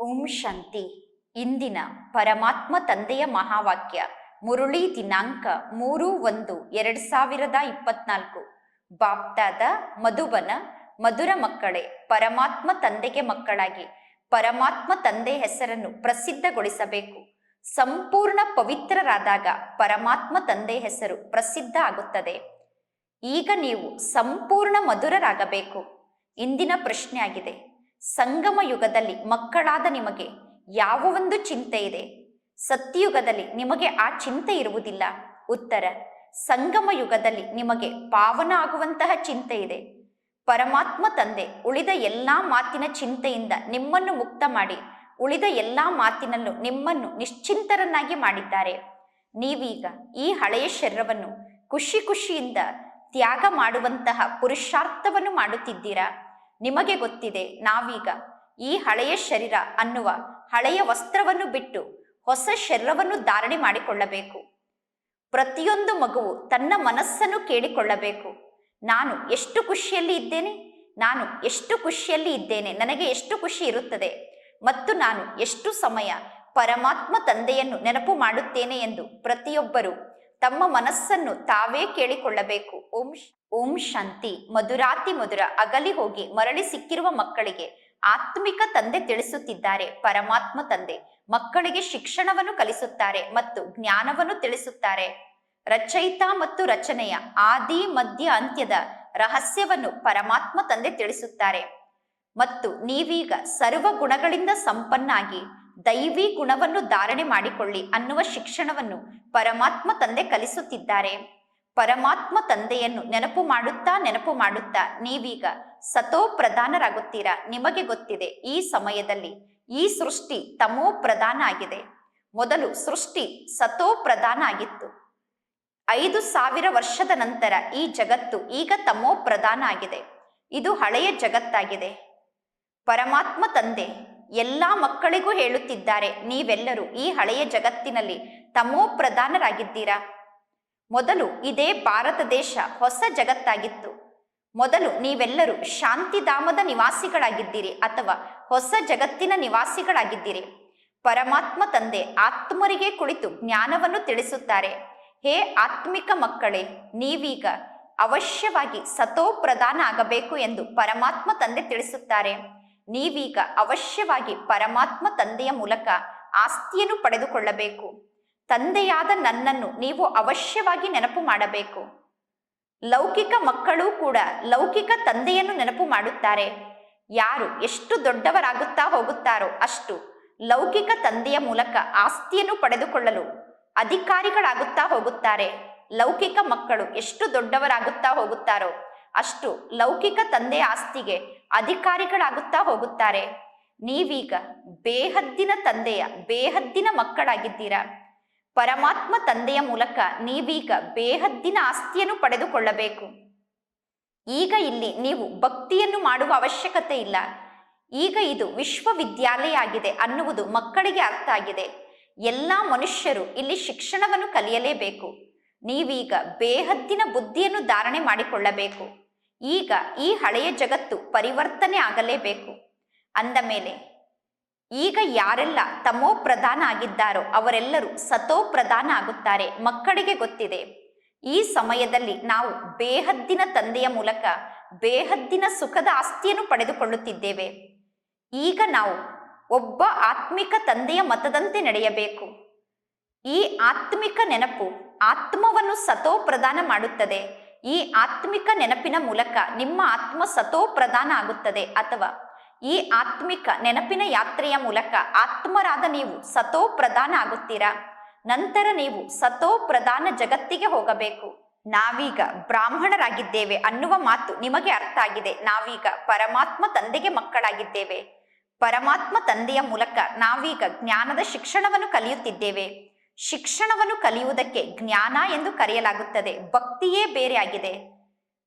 ಓಂ ಶಾಂತಿ. ಇಂದಿನ ಪರಮಾತ್ಮ ತಂದೆಯ ಮಹಾವಾಕ್ಯ, ಮುರುಳಿ ದಿನಾಂಕ ಮೂರು ಒಂದು ಎರಡ್ ಸಾವಿರದ ಇಪ್ಪತ್ನಾಲ್ಕು. ಬಾಪ್ತಾದ ಮಧುಬನ, ಮಧುರ ಮಕ್ಕಳೇ, ಪರಮಾತ್ಮ ತಂದೆಗೆ ಮಕ್ಕಳಾಗಿ, ಪರಮಾತ್ಮ ತಂದೆ ಹೆಸರನ್ನು ಪ್ರಸಿದ್ಧಗೊಳಿಸಬೇಕು. ಸಂಪೂರ್ಣ ಪವಿತ್ರರಾದಾಗ ಪರಮಾತ್ಮ ತಂದೆ ಹೆಸರು ಪ್ರಸಿದ್ಧ ಆಗುತ್ತದೆ. ಈಗ ನೀವು ಸಂಪೂರ್ಣ ಮಧುರರಾಗಬೇಕು. ಇಂದಿನ ಪ್ರಶ್ನೆ ಆಗಿದೆ ಸಂಗಮ ಯುಗದಲ್ಲಿ ಮಕ್ಕಳಾದ ನಿಮಗೆ ಯಾವ ಒಂದು ಚಿಂತೆ ಇದೆ? ಸತ್ಯಯುಗದಲ್ಲಿ ನಿಮಗೆ ಆ ಚಿಂತೆ ಇರುವುದಿಲ್ಲ. ಉತ್ತರ, ಸಂಗಮ ಯುಗದಲ್ಲಿ ನಿಮಗೆ ಪಾವನ ಆಗುವಂತಹ ಚಿಂತೆ ಇದೆ. ಪರಮಾತ್ಮ ತಂದೆ ಉಳಿದ ಎಲ್ಲಾ ಮಾತಿನ ಚಿಂತೆಯಿಂದ ನಿಮ್ಮನ್ನು ಮುಕ್ತ ಮಾಡಿ, ಉಳಿದ ಎಲ್ಲಾ ಮಾತಿನಲ್ಲೂ ನಿಮ್ಮನ್ನು ನಿಶ್ಚಿಂತರನ್ನಾಗಿ ಮಾಡಿದ್ದಾರೆ. ನೀವೀಗ ಈ ಹಳೆಯ ಶರೀರವನ್ನು ಖುಷಿ ಖುಷಿಯಿಂದ ತ್ಯಾಗ ಮಾಡುವಂತಹ ಪುರುಷಾರ್ಥವನ್ನು ಮಾಡುತ್ತಿದ್ದೀರಾ? ನಿಮಗೆ ಗೊತ್ತಿದೆ ನಾವೀಗ ಈ ಹಳೆಯ ಶರೀರ ಅನ್ನುವ ಹಳೆಯ ವಸ್ತ್ರವನ್ನು ಬಿಟ್ಟು ಹೊಸ ಶರೀರವನ್ನು ಧಾರಣೆ ಮಾಡಿಕೊಳ್ಳಬೇಕು. ಪ್ರತಿಯೊಂದು ಮಗುವು ತನ್ನ ಮನಸ್ಸನ್ನು ಕೇಳಿಕೊಳ್ಳಬೇಕು. ನಾನು ಎಷ್ಟು ಖುಷಿಯಲ್ಲಿ ಇದ್ದೇನೆ? ನಾನು ಎಷ್ಟು ಖುಷಿಯಲ್ಲಿ ಇದ್ದೇನೆ? ನನಗೆ ಎಷ್ಟು ಖುಷಿ ಇರುತ್ತದೆ? ಮತ್ತು ನಾನು ಎಷ್ಟು ಸಮಯ ಪರಮಾತ್ಮ ತಂದೆಯನ್ನು ನೆನಪು ಮಾಡುತ್ತೇನೆ ಎಂದು ಪ್ರತಿಯೊಬ್ಬರು ತಮ್ಮ ಮನಸ್ಸನ್ನು ತಾವೇ ಕೇಳಿಕೊಳ್ಳಬೇಕು. ಓಂ ಓಂ ಶಾಂತಿ. ಮಧುರಾತಿ ಮಧುರ. ಅಗಲಿ ಹೋಗಿ ಮರಳಿ ಸಿಕ್ಕಿರುವ ಮಕ್ಕಳಿಗೆ ಆತ್ಮಿಕ ತಂದೆ ತಿಳಿಸುತ್ತಿದ್ದಾರೆ. ಪರಮಾತ್ಮ ತಂದೆ. ಮಕ್ಕಳಿಗೆ ಶಿಕ್ಷಣವನ್ನು ಕಲಿಸುತ್ತಾರೆ ಮತ್ತು ಜ್ಞಾನವನ್ನು ತಿಳಿಸುತ್ತಾರೆ. ರಚಯಿತ ಮತ್ತು ರಚನೆಯ ಆದಿ, ಮಧ್ಯ, ಅಂತ್ಯದ ರಹಸ್ಯವನ್ನು ಪರಮಾತ್ಮ ತಂದೆ ತಿಳಿಸುತ್ತಾರೆ. ಮತ್ತು ನೀವೀಗ ಸರ್ವ ಗುಣಗಳಿಂದ ಸಂಪನ್ನಾಗಿ ದೈವಿ ಗುಣವನ್ನು ಧಾರಣೆ ಮಾಡಿಕೊಳ್ಳಿ ಅನ್ನುವ ಶಿಕ್ಷಣವನ್ನು ಪರಮಾತ್ಮ ತಂದೆ ಕಲಿಸುತ್ತಿದ್ದಾರೆ. ಪರಮಾತ್ಮ ತಂದೆಯನ್ನು ನೆನಪು ಮಾಡುತ್ತಾ ನೆನಪು ಮಾಡುತ್ತಾ ನೀವೀಗ ಸತೋ ಪ್ರಧಾನರಾಗುತ್ತೀರಾ? ನಿಮಗೆ ಗೊತ್ತಿದೆ, ಈ ಸಮಯದಲ್ಲಿ ಈ ಸೃಷ್ಟಿ ತಮೋ ಪ್ರಧಾನ ಆಗಿದೆ. ಮೊದಲು ಸೃಷ್ಟಿ ಸತೋ ಪ್ರಧಾನ ಆಗಿತ್ತು. ಐದು ಸಾವಿರ ವರ್ಷದ ನಂತರ ಈ ಜಗತ್ತು ಈಗ ತಮೋ ಪ್ರಧಾನ ಆಗಿದೆ. ಇದು ಹಳೆಯ ಜಗತ್ತಾಗಿದೆ. ಪರಮಾತ್ಮ ತಂದೆ ಎಲ್ಲಾ ಮಕ್ಕಳಿಗೂ ಹೇಳುತ್ತಿದ್ದಾರೆ, ನೀವೆಲ್ಲರೂ ಈ ಹಳೆಯ ಜಗತ್ತಿನಲ್ಲಿ ತಮೋ ಪ್ರಧಾನರಾಗಿದ್ದೀರಾ? ಮೊದಲು ಇದೇ ಭಾರತ ದೇಶ ಹೊಸ ಜಗತ್ತಾಗಿತ್ತು. ಮೊದಲು ನೀವೆಲ್ಲರೂ ಶಾಂತಿಧಾಮದ ನಿವಾಸಿಗಳಾಗಿದ್ದೀರಿ ಅಥವಾ ಹೊಸ ಜಗತ್ತಿನ ನಿವಾಸಿಗಳಾಗಿದ್ದೀರಿ. ಪರಮಾತ್ಮ ತಂದೆ ಆತ್ಮರಿಗೆ ಕುಳಿತು ಜ್ಞಾನವನ್ನು ತಿಳಿಸುತ್ತಾರೆ. ಹೇ ಆತ್ಮಿಕ ಮಕ್ಕಳೇ, ನೀವೀಗ ಅವಶ್ಯವಾಗಿ ಸತೋ ಪ್ರಧಾನ ಆಗಬೇಕು ಎಂದು ಪರಮಾತ್ಮ ತಂದೆ ತಿಳಿಸುತ್ತಾರೆ. ನೀವೀಗ ಅವಶ್ಯವಾಗಿ ಪರಮಾತ್ಮ ತಂದೆಯ ಮೂಲಕ ಆಸ್ತಿಯನ್ನು ಪಡೆದುಕೊಳ್ಳಬೇಕು. ತಂದೆಯಾದ ನನ್ನನ್ನು ನೀವು ಅವಶ್ಯವಾಗಿ ನೆನಪು ಮಾಡಬೇಕು. ಲೌಕಿಕ ಮಕ್ಕಳು ಕೂಡ ಲೌಕಿಕ ತಂದೆಯನ್ನು ನೆನಪು ಮಾಡುತ್ತಾರೆ. ಯಾರು ಎಷ್ಟು ದೊಡ್ಡವರಾಗುತ್ತಾ ಹೋಗುತ್ತಾರೋ ಅಷ್ಟು ಲೌಕಿಕ ತಂದೆಯ ಮೂಲಕ ಆಸ್ತಿಯನ್ನು ಪಡೆದುಕೊಳ್ಳಲು ಅಧಿಕಾರಿಗಳಾಗುತ್ತಾ ಹೋಗುತ್ತಾರೆ. ಲೌಕಿಕ ಮಕ್ಕಳು ಎಷ್ಟು ದೊಡ್ಡವರಾಗುತ್ತಾ ಹೋಗುತ್ತಾರೋ ಅಷ್ಟು ಲೌಕಿಕ ತಂದೆ ಆಸ್ತಿಗೆ ಅಧಿಕಾರಿಗಳಾಗುತ್ತಾ ಹೋಗುತ್ತಾರೆ. ನೀವೀಗ ಬೇಹದ್ದಿನ ತಂದೆಯ, ಬೇಹದ್ದಿನ ಮಕ್ಕಳಾಗಿದ್ದೀರಾ? ಪರಮಾತ್ಮ ತಂದೆಯ ಮೂಲಕ ನೀವೀಗ ಬೇಹದ್ದಿನ ಆಸ್ತಿಯನ್ನು ಪಡೆದುಕೊಳ್ಳಬೇಕು. ಈಗ ಇಲ್ಲಿ ನೀವು ಭಕ್ತಿಯನ್ನು ಮಾಡುವ ಅವಶ್ಯಕತೆ ಇಲ್ಲ. ಈಗ ಇದು ವಿಶ್ವವಿದ್ಯಾಲಯ ಆಗಿದೆ ಅನ್ನುವುದು ಮಕ್ಕಳಿಗೆ ಅರ್ಥ ಆಗಿದೆ. ಎಲ್ಲ ಮನುಷ್ಯರು ಇಲ್ಲಿ ಶಿಕ್ಷಣವನ್ನು ಕಲಿಯಲೇಬೇಕು. ನೀವೀಗ ಬೇಹದ್ದಿನ ಬುದ್ಧಿಯನ್ನು ಧಾರಣೆ ಮಾಡಿಕೊಳ್ಳಬೇಕು. ಈಗ ಈ ಹಳೆಯ ಜಗತ್ತು ಪರಿವರ್ತನೆ ಆಗಲೇಬೇಕು. ಅಂದ ಮೇಲೆ, ಈಗ ಯಾರೆಲ್ಲ ತಮೋ ಪ್ರಧಾನ ಆಗಿದ್ದಾರೋ ಅವರೆಲ್ಲರೂ ಸತೋ ಪ್ರಧಾನ ಆಗುತ್ತಾರೆ ಮಕ್ಕಳಿಗೆ ಗೊತ್ತಿದೆ. ಈ ಸಮಯದಲ್ಲಿ ನಾವು ಬೇಹದ್ದಿನ ತಂದೆಯ ಮೂಲಕ ಬೇಹದ್ದಿನ ಸುಖದ ಆಸ್ತಿಯನ್ನು ಪಡೆದುಕೊಳ್ಳುತ್ತಿದ್ದೇವೆ. ಈಗ ನಾವು ಒಬ್ಬ ಆತ್ಮಿಕ ತಂದೆಯ ಮತದಂತೆ ನಡೆಯಬೇಕು. ಈ ಆತ್ಮಿಕ ನೆನಪು ಆತ್ಮವನ್ನು ಸತೋ ಪ್ರದಾನ ಮಾಡುತ್ತದೆ. ಈ ಆತ್ಮಿಕ ನೆನಪಿನ ಮೂಲಕ ನಿಮ್ಮ ಆತ್ಮ ಸತೋ ಪ್ರಧಾನ ಆಗುತ್ತದೆ ಅಥವಾ ಈ ಆತ್ಮಿಕ ನೆನಪಿನ ಯಾತ್ರೆಯ ಮೂಲಕ ಆತ್ಮರಾದ ನೀವು ಸತೋ ಪ್ರಧಾನ ಆಗುತ್ತೀರಾ? ನಂತರ ನೀವು ಸತೋ ಪ್ರಧಾನ ಜಗತ್ತಿಗೆ ಹೋಗಬೇಕು. ನಾವೀಗ ಬ್ರಾಹ್ಮಣರಾಗಿದ್ದೇವೆ ಅನ್ನುವ ಮಾತು ನಿಮಗೆ ಅರ್ಥ ಆಗಿದೆ. ನಾವೀಗ ಪರಮಾತ್ಮ ತಂದೆಗೆ ಮಕ್ಕಳಾಗಿದ್ದೇವೆ. ಪರಮಾತ್ಮ ತಂದೆಯ ಮೂಲಕ ನಾವೀಗ ಜ್ಞಾನದ ಶಿಕ್ಷಣವನ್ನು ಕಲಿಯುತ್ತಿದ್ದೇವೆ. ಶಿಕ್ಷಣವನ್ನು ಕಲಿಯುವುದಕ್ಕೆ ಜ್ಞಾನ ಎಂದು ಕರೆಯಲಾಗುತ್ತದೆ. ಭಕ್ತಿಯೇ ಬೇರೆಯಾಗಿದೆ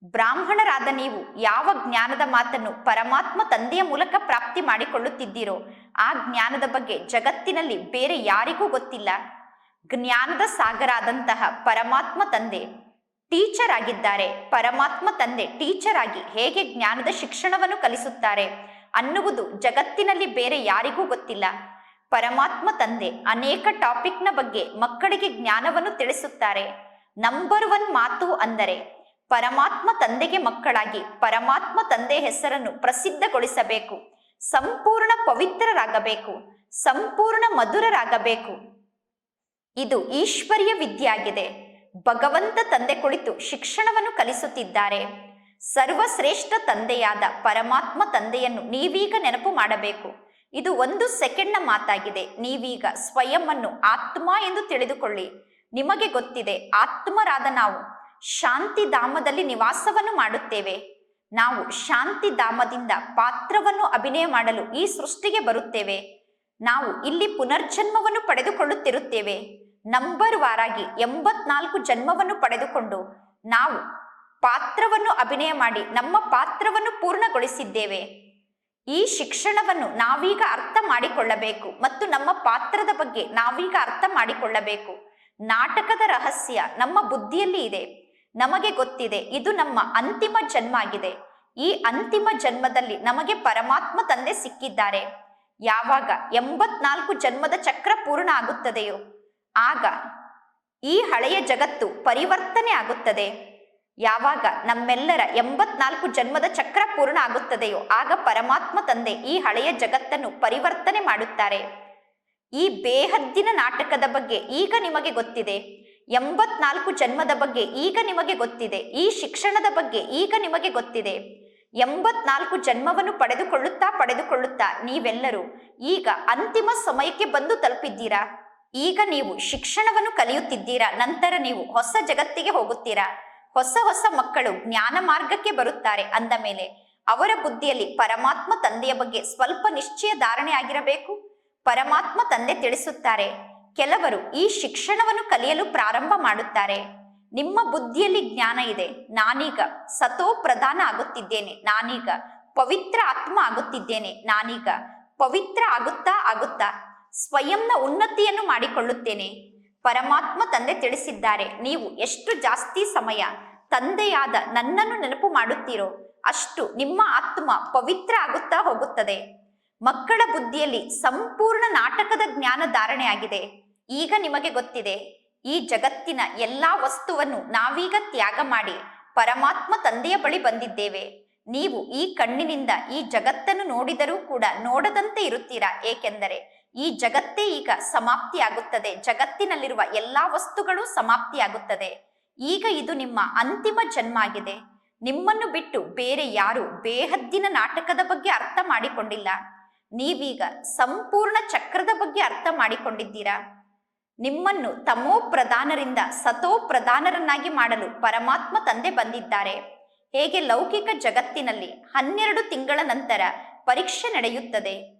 ಬ್ರಾಹ್ಮಣರಾದ ನೀವು ಯಾವ ಜ್ಞಾನದ ಮಾತನ್ನು ಪರಮಾತ್ಮ ತಂದೆಯ ಮೂಲಕ ಪ್ರಾಪ್ತಿ ಮಾಡಿಕೊಳ್ಳುತ್ತಿದ್ದೀರೋ, ಆ ಜ್ಞಾನದ ಬಗ್ಗೆ ಜಗತ್ತಿನಲ್ಲಿ ಬೇರೆ ಯಾರಿಗೂ ಗೊತ್ತಿಲ್ಲ. ಜ್ಞಾನದ ಸಾಗರ ಆದಂತಹ ಪರಮಾತ್ಮ ತಂದೆ ಟೀಚರ್ ಆಗಿದ್ದಾರೆ ಪರಮಾತ್ಮ ತಂದೆ ಟೀಚರ್ ಆಗಿ ಹೇಗೆ ಜ್ಞಾನದ ಶಿಕ್ಷಣವನ್ನು ಕಲಿಸುತ್ತಾರೆ ಅನ್ನುವುದು ಜಗತ್ತಿನಲ್ಲಿ ಬೇರೆ ಯಾರಿಗೂ ಗೊತ್ತಿಲ್ಲ. ಪರಮಾತ್ಮ ತಂದೆ ಅನೇಕ ಟಾಪಿಕ್ನ ಬಗ್ಗೆ ಮಕ್ಕಳಿಗೆ ಜ್ಞಾನವನ್ನು ತಿಳಿಸುತ್ತಾರೆ. ನಂಬರ್ ಒನ್ ಮಾತು ಅಂದರೆ ಪರಮಾತ್ಮ ತಂದೆಗೆ ಮಕ್ಕಳಾಗಿ ಪರಮಾತ್ಮ ತಂದೆ ಹೆಸರನ್ನು ಪ್ರಸಿದ್ಧಗೊಳಿಸಬೇಕು. ಸಂಪೂರ್ಣ ಪವಿತ್ರರಾಗಬೇಕು. ಸಂಪೂರ್ಣ ಮಧುರರಾಗಬೇಕು. ಇದು ಈಶ್ವರ್ಯ ವಿದ್ಯೆಯಾಗಿದೆ. ಭಗವಂತ ತಂದೆ ಕುಳಿತು ಶಿಕ್ಷಣವನ್ನು ಕಲಿಸುತ್ತಿದ್ದಾರೆ. ಸರ್ವಶ್ರೇಷ್ಠ ತಂದೆಯಾದ ಪರಮಾತ್ಮ ತಂದೆಯನ್ನು ನೀವೀಗ ನೆನಪು ಮಾಡಬೇಕು. ಇದು ಒಂದು ಸೆಕೆಂಡ್ನ ಮಾತಾಗಿದೆ. ನೀವೀಗ ಸ್ವಯಂ ಅನ್ನು ಆತ್ಮ ಎಂದು ತಿಳಿದುಕೊಳ್ಳಿ. ನಿಮಗೆ ಗೊತ್ತಿದೆ, ಆತ್ಮರಾದ ನಾವು ಶಾಂತಿ ಧಾಮದಲ್ಲಿ ನಿವಾಸವನ್ನು ಮಾಡುತ್ತೇವೆ. ನಾವು ಶಾಂತಿ ಧಾಮದಿಂದ ಪಾತ್ರವನ್ನು ಅಭಿನಯ ಮಾಡಲು ಈ ಸೃಷ್ಟಿಗೆ ಬರುತ್ತೇವೆ. ನಾವು ಇಲ್ಲಿ ಪುನರ್ಜನ್ಮವನ್ನು ಪಡೆದುಕೊಳ್ಳುತ್ತಿರುತ್ತೇವೆ. ನಂಬರ್ ವಾರಾಗಿ ಎಂಬತ್ನಾಲ್ಕು ಜನ್ಮವನ್ನು ಪಡೆದುಕೊಂಡು ನಾವು ಪಾತ್ರವನ್ನು ಅಭಿನಯ ಮಾಡಿ ನಮ್ಮ ಪಾತ್ರವನ್ನು ಪೂರ್ಣಗೊಳಿಸಿದ್ದೇವೆ. ಈ ಶಿಕ್ಷಣವನ್ನು ನಾವೀಗ ಅರ್ಥ ಮಾಡಿಕೊಳ್ಳಬೇಕು ಮತ್ತು ನಮ್ಮ ಪಾತ್ರದ ಬಗ್ಗೆ ನಾವೀಗ ಅರ್ಥ ಮಾಡಿಕೊಳ್ಳಬೇಕು. ನಾಟಕದ ರಹಸ್ಯ ನಮ್ಮ ಬುದ್ಧಿಯಲ್ಲಿ ಇದೆ. ನಮಗೆ ಗೊತ್ತಿದೆ, ಇದು ನಮ್ಮ ಅಂತಿಮ ಜನ್ಮ ಆಗಿದೆ ಈ ಅಂತಿಮ ಜನ್ಮದಲ್ಲಿ ನಮಗೆ ಪರಮಾತ್ಮ ತಂದೆ ಸಿಕ್ಕಿದ್ದಾರೆ. ಯಾವಾಗ ಎಂಬತ್ನಾಲ್ಕು ಜನ್ಮದ ಚಕ್ರ ಪೂರ್ಣ ಆಗುತ್ತದೆಯೋ, ಆಗ ಈ ಹಳೆಯ ಜಗತ್ತು ಪರಿವರ್ತನೆ ಆಗುತ್ತದೆ. ಯಾವಾಗ ನಮ್ಮೆಲ್ಲರ ಎಂಬತ್ನಾಲ್ಕು ಜನ್ಮದ ಚಕ್ರ ಪೂರ್ಣ ಆಗುತ್ತದೆಯೋ ಆಗ ಪರಮಾತ್ಮ ತಂದೆ ಈ ಹಳೆಯ ಜಗತ್ತನ್ನು ಪರಿವರ್ತನೆ ಮಾಡುತ್ತಾರೆ. ಈ ಬೇಹದ್ದಿನ ನಾಟಕದ ಬಗ್ಗೆ ಈಗ ನಿಮಗೆ ಗೊತ್ತಿದೆ. ಎಂಬತ್ನಾಲ್ಕು ಜನ್ಮದ ಬಗ್ಗೆ ಈಗ ನಿಮಗೆ ಗೊತ್ತಿದೆ. ಈ ಶಿಕ್ಷಣದ ಬಗ್ಗೆ ಈಗ ನಿಮಗೆ ಗೊತ್ತಿದೆ. ಎಂಬತ್ನಾಲ್ಕು ಜನ್ಮವನ್ನು ಪಡೆದುಕೊಳ್ಳುತ್ತಾ ಪಡೆದುಕೊಳ್ಳುತ್ತಾ ನೀವೆಲ್ಲರೂ ಈಗ ಅಂತಿಮ ಸಮಯಕ್ಕೆ ಬಂದು ತಲುಪಿದ್ದೀರಾ? ಈಗ ನೀವು ಶಿಕ್ಷಣವನ್ನು ಕಲಿಯುತ್ತಿದ್ದೀರಾ? ನಂತರ ನೀವು ಹೊಸ ಜಗತ್ತಿಗೆ ಹೋಗುತ್ತೀರಾ? ಹೊಸ ಹೊಸ ಮಕ್ಕಳು ಜ್ಞಾನ ಮಾರ್ಗಕ್ಕೆ ಬರುತ್ತಾರೆ ಅಂದ ಮೇಲೆ, ಅವರ ಬುದ್ಧಿಯಲ್ಲಿ ಪರಮಾತ್ಮ ತಂದೆಯ ಬಗ್ಗೆ ಸ್ವಲ್ಪ ನಿಶ್ಚಯ ಧಾರಣೆ ಆಗಿರಬೇಕು? ಪರಮಾತ್ಮ ತಂದೆ ತಿಳಿಸುತ್ತಾರೆ, ಕೆಲವರು ಈ ಶಿಕ್ಷಣವನ್ನು ಕಲಿಯಲು ಪ್ರಾರಂಭ ಮಾಡುತ್ತಾರೆ. ನಿಮ್ಮ ಬುದ್ಧಿಯಲ್ಲಿ ಜ್ಞಾನ ಇದೆ, ನಾನೀಗ ಸತೋ ಪ್ರಧಾನ ಆಗುತ್ತಿದ್ದೇನೆ, ನಾನೀಗ ಪವಿತ್ರ ಆತ್ಮ ಆಗುತ್ತಿದ್ದೇನೆ, ನಾನೀಗ ಪವಿತ್ರ ಆಗುತ್ತಾ ಆಗುತ್ತಾ ಸ್ವಯಂನ ಉನ್ನತಿಯನ್ನು ಮಾಡಿಕೊಳ್ಳುತ್ತೇನೆ. ಪರಮಾತ್ಮ ತಂದೆ ತಿಳಿಸಿದ್ದಾರೆ. ನೀವು ಎಷ್ಟು ಜಾಸ್ತಿ ಸಮಯ ತಂದೆಯಾದ ನನ್ನನ್ನು ನೆನಪು ಮಾಡುತ್ತೀರೋ ಅಷ್ಟು ನಿಮ್ಮ ಆತ್ಮ ಪವಿತ್ರ ಆಗುತ್ತಾ ಹೋಗುತ್ತದೆ. ಮಕ್ಕಳ ಬುದ್ಧಿಯಲ್ಲಿ ಸಂಪೂರ್ಣ ನಾಟಕದ ಜ್ಞಾನ ಧಾರಣೆಯಾಗಿದೆ. ಈಗ ನಿಮಗೆ ಗೊತ್ತಿದೆ, ಈ ಜಗತ್ತಿನ ಎಲ್ಲಾ ವಸ್ತುವನ್ನು ನಾವೀಗ ತ್ಯಾಗ ಮಾಡಿ ಪರಮಾತ್ಮ ತಂದೆಯ ಬಳಿ ಬಂದಿದ್ದೇವೆ. ನೀವು ಈ ಕಣ್ಣಿನಿಂದ ಈ ಜಗತ್ತನ್ನು ನೋಡಿದರೂ ಕೂಡ ನೋಡದಂತೆ ಇರುತ್ತೀರಾ? ಏಕೆಂದರೆ ಈ ಜಗತ್ತೇ ಈಗ ಸಮಾಪ್ತಿಯಾಗುತ್ತದೆ. ಜಗತ್ತಿನಲ್ಲಿರುವ ಎಲ್ಲಾ ವಸ್ತುಗಳು ಸಮಾಪ್ತಿಯಾಗುತ್ತದೆ. ಈಗ ಇದು ನಿಮ್ಮ ಅಂತಿಮ ಜನ್ಮ ಆಗಿದೆ ನಿಮ್ಮನ್ನು ಬಿಟ್ಟು ಬೇರೆ ಯಾರು ಬೇಹದ್ದಿನ ನಾಟಕದ ಬಗ್ಗೆ ಅರ್ಥ ಮಾಡಿಕೊಂಡಿಲ್ಲ. ನೀವೀಗ ಸಂಪೂರ್ಣ ಚಕ್ರದ ಬಗ್ಗೆ ಅರ್ಥ ಮಾಡಿಕೊಂಡಿದ್ದೀರಾ? ನಿಮ್ಮನ್ನು ತಮೋ ಪ್ರಧಾನರಿಂದ ಸತೋ ಪ್ರಧಾನರನ್ನಾಗಿ ಮಾಡಲು ಪರಮಾತ್ಮ ತಂದೆ ಬಂದಿದ್ದಾರೆ. ಹೇಗೆ ಲೌಕಿಕ ಜಗತ್ತಿನಲ್ಲಿ ಹನ್ನೆರಡು ತಿಂಗಳ ನಂತರ ಪರೀಕ್ಷೆ ನಡೆಯುತ್ತದೆ.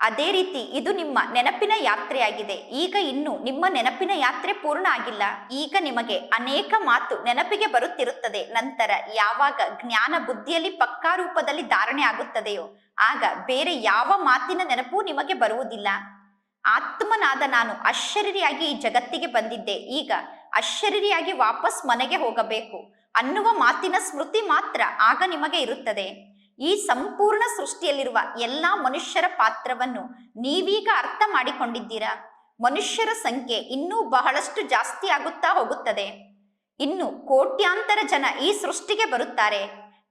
ಅದೇ ರೀತಿ ಇದು ನಿಮ್ಮ ನೆನಪಿನ ಯಾತ್ರೆಯಾಗಿದೆ. ಈಗ ಇನ್ನು ನಿಮ್ಮ ನೆನಪಿನ ಯಾತ್ರೆ ಪೂರ್ಣ ಆಗಿಲ್ಲ. ಈಗ ನಿಮಗೆ ಅನೇಕ ಮಾತು ನೆನಪಿಗೆ ಬರುತ್ತಿರುತ್ತದೆ. ನಂತರ ಯಾವಾಗ ಜ್ಞಾನ ಬುದ್ಧಿಯಲ್ಲಿ ಪಕ್ಕಾ ರೂಪದಲ್ಲಿ ಧಾರಣೆ ಆಗುತ್ತದೆಯೋ, ಆಗ ಬೇರೆ ಯಾವ ಮಾತಿನ ನೆನಪು ನಿಮಗೆ ಬರುವುದಿಲ್ಲ. ಆತ್ಮನಾದ ನಾನು ಅಶರೀರಿಯಾಗಿ ಈ ಜಗತ್ತಿಗೆ ಬಂದಿದ್ದೆ. ಈಗ ಅಶರೀರಿಯಾಗಿ ವಾಪಸ್ ಮನೆಗೆ ಹೋಗಬೇಕು ಅನ್ನುವ ಮಾತಿನ ಸ್ಮೃತಿ ಮಾತ್ರ ಆಗ ನಿಮಗೆ ಇರುತ್ತದೆ. ಈ ಸಂಪೂರ್ಣ ಸೃಷ್ಟಿಯಲ್ಲಿರುವ ಎಲ್ಲ ಮನುಷ್ಯರ ಪಾತ್ರವನ್ನು ನೀವೀಗ ಅರ್ಥ ಮಾಡಿಕೊಂಡಿದ್ದೀರಾ? ಮನುಷ್ಯರ ಸಂಖ್ಯೆ ಇನ್ನೂ ಬಹಳಷ್ಟು ಜಾಸ್ತಿ ಆಗುತ್ತಾ ಹೋಗುತ್ತದೆ. ಇನ್ನು ಕೋಟ್ಯಾಂತರ ಜನ ಈ ಸೃಷ್ಟಿಗೆ ಬರುತ್ತಾರೆ.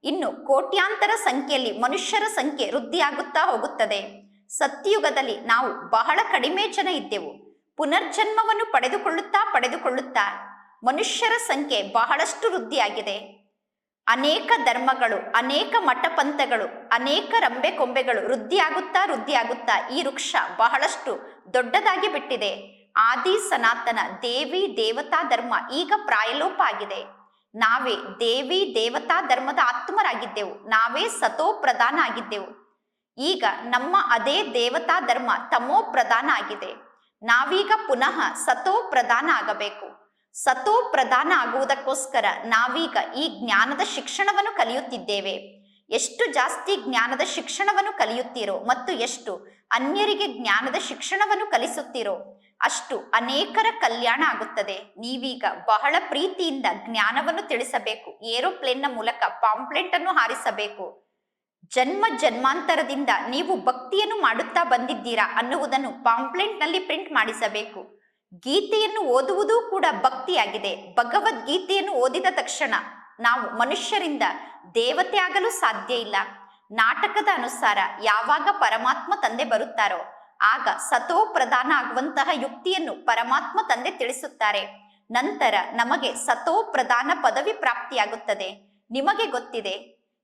ಇನ್ನು ಕೋಟ್ಯಾಂತರ ಸಂಖ್ಯೆಯಲ್ಲಿ ಮನುಷ್ಯರ ಸಂಖ್ಯೆ ವೃದ್ಧಿಯಾಗುತ್ತಾ ಹೋಗುತ್ತದೆ. ಸತ್ಯಯುಗದಲ್ಲಿ ನಾವು ಬಹಳ ಕಡಿಮೆ ಜನ ಇದ್ದೆವು. ಪುನರ್ಜನ್ಮವನ್ನು ಪಡೆದುಕೊಳ್ಳುತ್ತಾ ಪಡೆದುಕೊಳ್ಳುತ್ತಾ ಮನುಷ್ಯರ ಸಂಖ್ಯೆ ಬಹಳಷ್ಟು ವೃದ್ಧಿಯಾಗಿದೆ. ಅನೇಕ ಧರ್ಮಗಳು, ಅನೇಕ ಮಠಪಂಥಗಳು, ಅನೇಕ ರಂಬೆ ಕೊಂಬೆಗಳು ವೃದ್ಧಿಯಾಗುತ್ತಾ ವೃದ್ಧಿಯಾಗುತ್ತಾ ಈ ವೃಕ್ಷ ಬಹಳಷ್ಟು ದೊಡ್ಡದಾಗಿ ಬಿಟ್ಟಿದೆ. ಆದಿ ಸನಾತನ ದೇವಿ ದೇವತಾ ಧರ್ಮ ಈಗ ಪ್ರಾಯಲೋಪ ಆಗಿದೆ. ನಾವೇ ದೇವಿ ದೇವತಾ ಧರ್ಮದ ಆತ್ಮರಾಗಿದ್ದೆವು. ನಾವೇ ಸತೋ ಪ್ರಧಾನ ಆಗಿದ್ದೆವು. ಈಗ ನಮ್ಮ ಅದೇ ದೇವತಾ ಧರ್ಮ ತಮೋ ಪ್ರಧಾನ ಆಗಿದೆ. ನಾವೀಗ ಪುನಃ ಸತೋ ಪ್ರಧಾನ ಆಗಬೇಕು. ಸತೋ ಪ್ರಧಾನ ಆಗುವುದಕ್ಕೋಸ್ಕರ ನಾವೀಗ ಈ ಜ್ಞಾನದ ಶಿಕ್ಷಣವನ್ನು ಕಲಿಯುತ್ತಿದ್ದೇವೆ. ಎಷ್ಟು ಜಾಸ್ತಿ ಜ್ಞಾನದ ಶಿಕ್ಷಣವನ್ನು ಕಲಿಯುತ್ತೀರೋ ಮತ್ತು ಎಷ್ಟು ಅನ್ಯರಿಗೆ ಜ್ಞಾನದ ಶಿಕ್ಷಣವನ್ನು ಕಲಿಸುತ್ತೀರೋ ಅಷ್ಟು ಅನೇಕರ ಕಲ್ಯಾಣ ಆಗುತ್ತದೆ. ನೀವೀಗ ಬಹಳ ಪ್ರೀತಿಯಿಂದ ಜ್ಞಾನವನ್ನು ತಿಳಿಸಬೇಕು. ಏರೋಪ್ಲೇನ್ನ ಮೂಲಕ ಪಾಂಪ್ಲೆಂಟ್ ಅನ್ನು ಹಾರಿಸಬೇಕು. ಜನ್ಮ ಜನ್ಮಾಂತರದಿಂದ ನೀವು ಭಕ್ತಿಯನ್ನು ಮಾಡುತ್ತಾ ಬಂದಿದ್ದೀರಾ ಅನ್ನುವುದನ್ನು ಪಾಂಪ್ಲೆಂಟ್ನಲ್ಲಿ ಪ್ರಿಂಟ್ ಮಾಡಿಸಬೇಕು. ಗೀತೆಯನ್ನು ಓದುವುದೂ ಕೂಡ ಭಕ್ತಿಯಾಗಿದೆ. ಭಗವದ್ಗೀತೆಯನ್ನು ಓದಿದ ತಕ್ಷಣ ನಾವು ಮನುಷ್ಯರಿಂದ ದೇವತೆ ಆಗಲು ಸಾಧ್ಯ ಇಲ್ಲ. ನಾಟಕದ ಅನುಸಾರ ಯಾವಾಗ ಪರಮಾತ್ಮ ತಂದೆ ಬರುತ್ತಾರೋ, ಆಗ ಸತೋ ಪ್ರಧಾನ ಆಗುವಂತಹ ಯುಕ್ತಿಯನ್ನು ಪರಮಾತ್ಮ ತಂದೆ ತಿಳಿಸುತ್ತಾರೆ. ನಂತರ ನಮಗೆ ಸತೋ ಪ್ರಧಾನ ಪದವಿ ಪ್ರಾಪ್ತಿಯಾಗುತ್ತದೆ. ನಿಮಗೆ ಗೊತ್ತಿದೆ,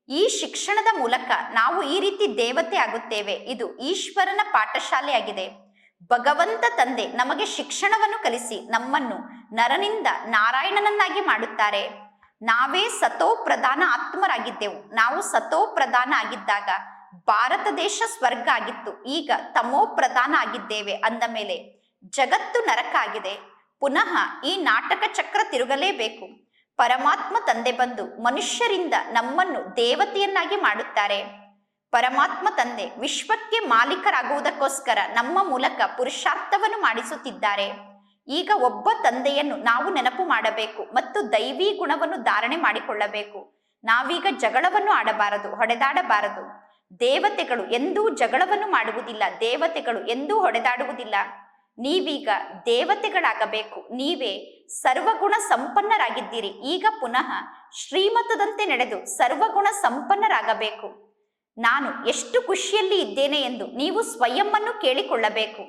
ಈ ಶಿಕ್ಷಣದ ಮೂಲಕ ನಾವು ಈ ರೀತಿ ದೇವತೆ ಆಗುತ್ತೇವೆ. ಇದು ಈಶ್ವರನ ಪಾಠಶಾಲೆಯಾಗಿದೆ. ಭಗವಂತ ತಂದೆ ನಮಗೆ ಶಿಕ್ಷಣವನ್ನು ಕಲಿಸಿ ನಮ್ಮನ್ನು ನರನಿಂದ ನಾರಾಯಣನನ್ನಾಗಿ ಮಾಡುತ್ತಾರೆ. ನಾವೇ ಸತೋ ಪ್ರಧಾನ ಆತ್ಮರಾಗಿದ್ದೆವು. ನಾವು ಸತೋ ಪ್ರಧಾನ ಆಗಿದ್ದಾಗ ಭಾರತ ದೇಶ ಸ್ವರ್ಗ ಆಗಿತ್ತು. ಈಗ ತಮೋ ಪ್ರಧಾನ ಆಗಿದ್ದೇವೆ ಅಂದ ಮೇಲೆ ಜಗತ್ತು ನರಕ ಆಗಿದೆ. ಪುನಃ ಈ ನಾಟಕ ಚಕ್ರ ತಿರುಗಲೇಬೇಕು. ಪರಮಾತ್ಮ ತಂದೆ ಬಂದು ಮನುಷ್ಯರಿಂದ ನಮ್ಮನ್ನು ದೇವತೆಯನ್ನಾಗಿ ಮಾಡುತ್ತಾರೆ. ಪರಮಾತ್ಮ ತಂದೆ ವಿಶ್ವಕ್ಕೆ ಮಾಲೀಕರಾಗುವುದಕ್ಕೋಸ್ಕರ ನಮ್ಮ ಮೂಲಕ ಪುರುಷಾರ್ಥವನ್ನು ಮಾಡಿಸುತ್ತಿದ್ದಾರೆ. ಈಗ ಒಬ್ಬ ತಂದೆಯನ್ನು ನಾವು ನೆನಪು ಮಾಡಬೇಕು ಮತ್ತು ದೈವಿ ಗುಣವನ್ನು ಧಾರಣೆ ಮಾಡಿಕೊಳ್ಳಬೇಕು. ನಾವೀಗ ಜಗಳವನ್ನು ಆಡಬಾರದು, ಹೊಡೆದಾಡಬಾರದು. ದೇವತೆಗಳು ಎಂದೂ ಜಗಳವನ್ನು ಮಾಡುವುದಿಲ್ಲ, ದೇವತೆಗಳು ಎಂದೂ ಹೊಡೆದಾಡುವುದಿಲ್ಲ. ನೀವೀಗ ದೇವತೆಗಳಾಗಬೇಕು, ನೀವೇ ಸರ್ವಗುಣ ಸಂಪನ್ನರಾಗಿದ್ದೀರಿ. ಈಗ ಪುನಃ ಶ್ರೀಮತದಂತೆ ನಡೆದು ಸರ್ವಗುಣ ಸಂಪನ್ನರಾಗಬೇಕು. ನಾನು ಎಷ್ಟು ಖುಷಿಯಲ್ಲಿ ಇದ್ದೇನೆ ಎಂದು ನೀವು ಸ್ವಯಂವನ್ನು ಕೇಳಿಕೊಳ್ಳಬೇಕು.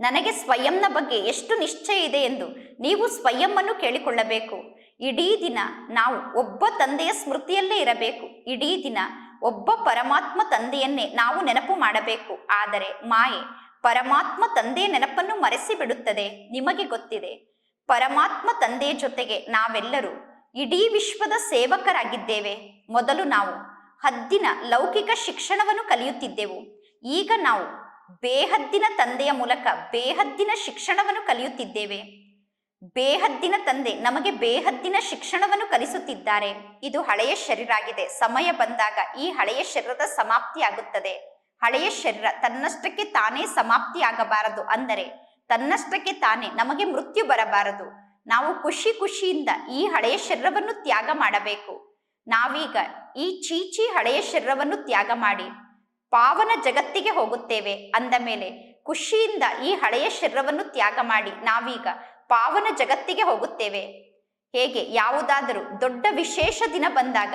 ನನಗೆ ಸ್ವಯಂನ ಬಗ್ಗೆ ಎಷ್ಟು ನಿಶ್ಚಯ ಇದೆ ಎಂದು ನೀವು ಸ್ವಯಂವನ್ನು ಕೇಳಿಕೊಳ್ಳಬೇಕು. ಇಡೀ ದಿನ ನಾವು ಒಬ್ಬ ತಂದೆಯ ಸ್ಮೃತಿಯಲ್ಲೇ ಇರಬೇಕು. ಇಡೀ ದಿನ ಒಬ್ಬ ಪರಮಾತ್ಮ ತಂದೆಯನ್ನೇ ನಾವು ನೆನಪು ಮಾಡಬೇಕು. ಆದರೆ ಮಾಯೆ ಪರಮಾತ್ಮ ತಂದೆಯ ನೆನಪನ್ನು ಮರೆಸಿ ಬಿಡುತ್ತದೆ ನಿಮಗೆ ಗೊತ್ತಿದೆ. ಪರಮಾತ್ಮ ತಂದೆಯ ಜೊತೆಗೆ ನಾವೆಲ್ಲರೂ ಇಡೀ ವಿಶ್ವದ ಸೇವಕರಾಗಿದ್ದೇವೆ. ಮೊದಲು ನಾವು ಹದ್ದಿನ ಲೌಕಿಕ ಶಿಕ್ಷಣವನ್ನು ಕಲಿಯುತ್ತಿದ್ದೆವು. ಈಗ ನಾವು ಬೇಹದ್ದಿನ ತಂದೆಯ ಮೂಲಕ ಬೇಹದ್ದಿನ ಶಿಕ್ಷಣವನ್ನು ಕಲಿಯುತ್ತಿದ್ದೇವೆ. ಬೇಹದ್ದಿನ ತಂದೆ ನಮಗೆ ಬೇಹದ್ದಿನ ಶಿಕ್ಷಣವನ್ನು ಕಲಿಸುತ್ತಿದ್ದಾರೆ. ಇದು ಹಳೆಯ ಶರೀರ ಆಗಿದೆ ಸಮಯ ಬಂದಾಗ ಈ ಹಳೆಯ ಶರೀರದ ಸಮಾಪ್ತಿ ಆಗುತ್ತದೆ. ಹಳೆಯ ಶರೀರ ತನ್ನಷ್ಟಕ್ಕೆ ತಾನೇ ಸಮಾಪ್ತಿಯಾಗಬಾರದು ಅಂದರೆ ತನ್ನಷ್ಟಕ್ಕೆ ತಾನೇ ನಮಗೆ ಮೃತ್ಯು ಬರಬಾರದು. ನಾವು ಖುಷಿ ಖುಷಿಯಿಂದ ಈ ಹಳೆಯ ಶರೀರವನ್ನು ತ್ಯಾಗ ಮಾಡಬೇಕು. ನಾವೀಗ ಈ ಚೀಚಿ ಹಳೆಯ ಶರೀರವನ್ನು ತ್ಯಾಗ ಮಾಡಿ. ಪಾವನ ಜಗತ್ತಿಗೆ ಹೋಗುತ್ತೇವೆ ಅಂದ ಮೇಲೆ ಖುಷಿಯಿಂದ ಈ ಹಳೆಯ ಶರೀರವನ್ನು ತ್ಯಾಗ ಮಾಡಿ ನಾವೀಗ ಪಾವನ ಜಗತ್ತಿಗೆ ಹೋಗುತ್ತೇವೆ. ಹೇಗೆ? ಯಾವುದಾದರೂ ದೊಡ್ಡ ವಿಶೇಷ ದಿನ ಬಂದಾಗ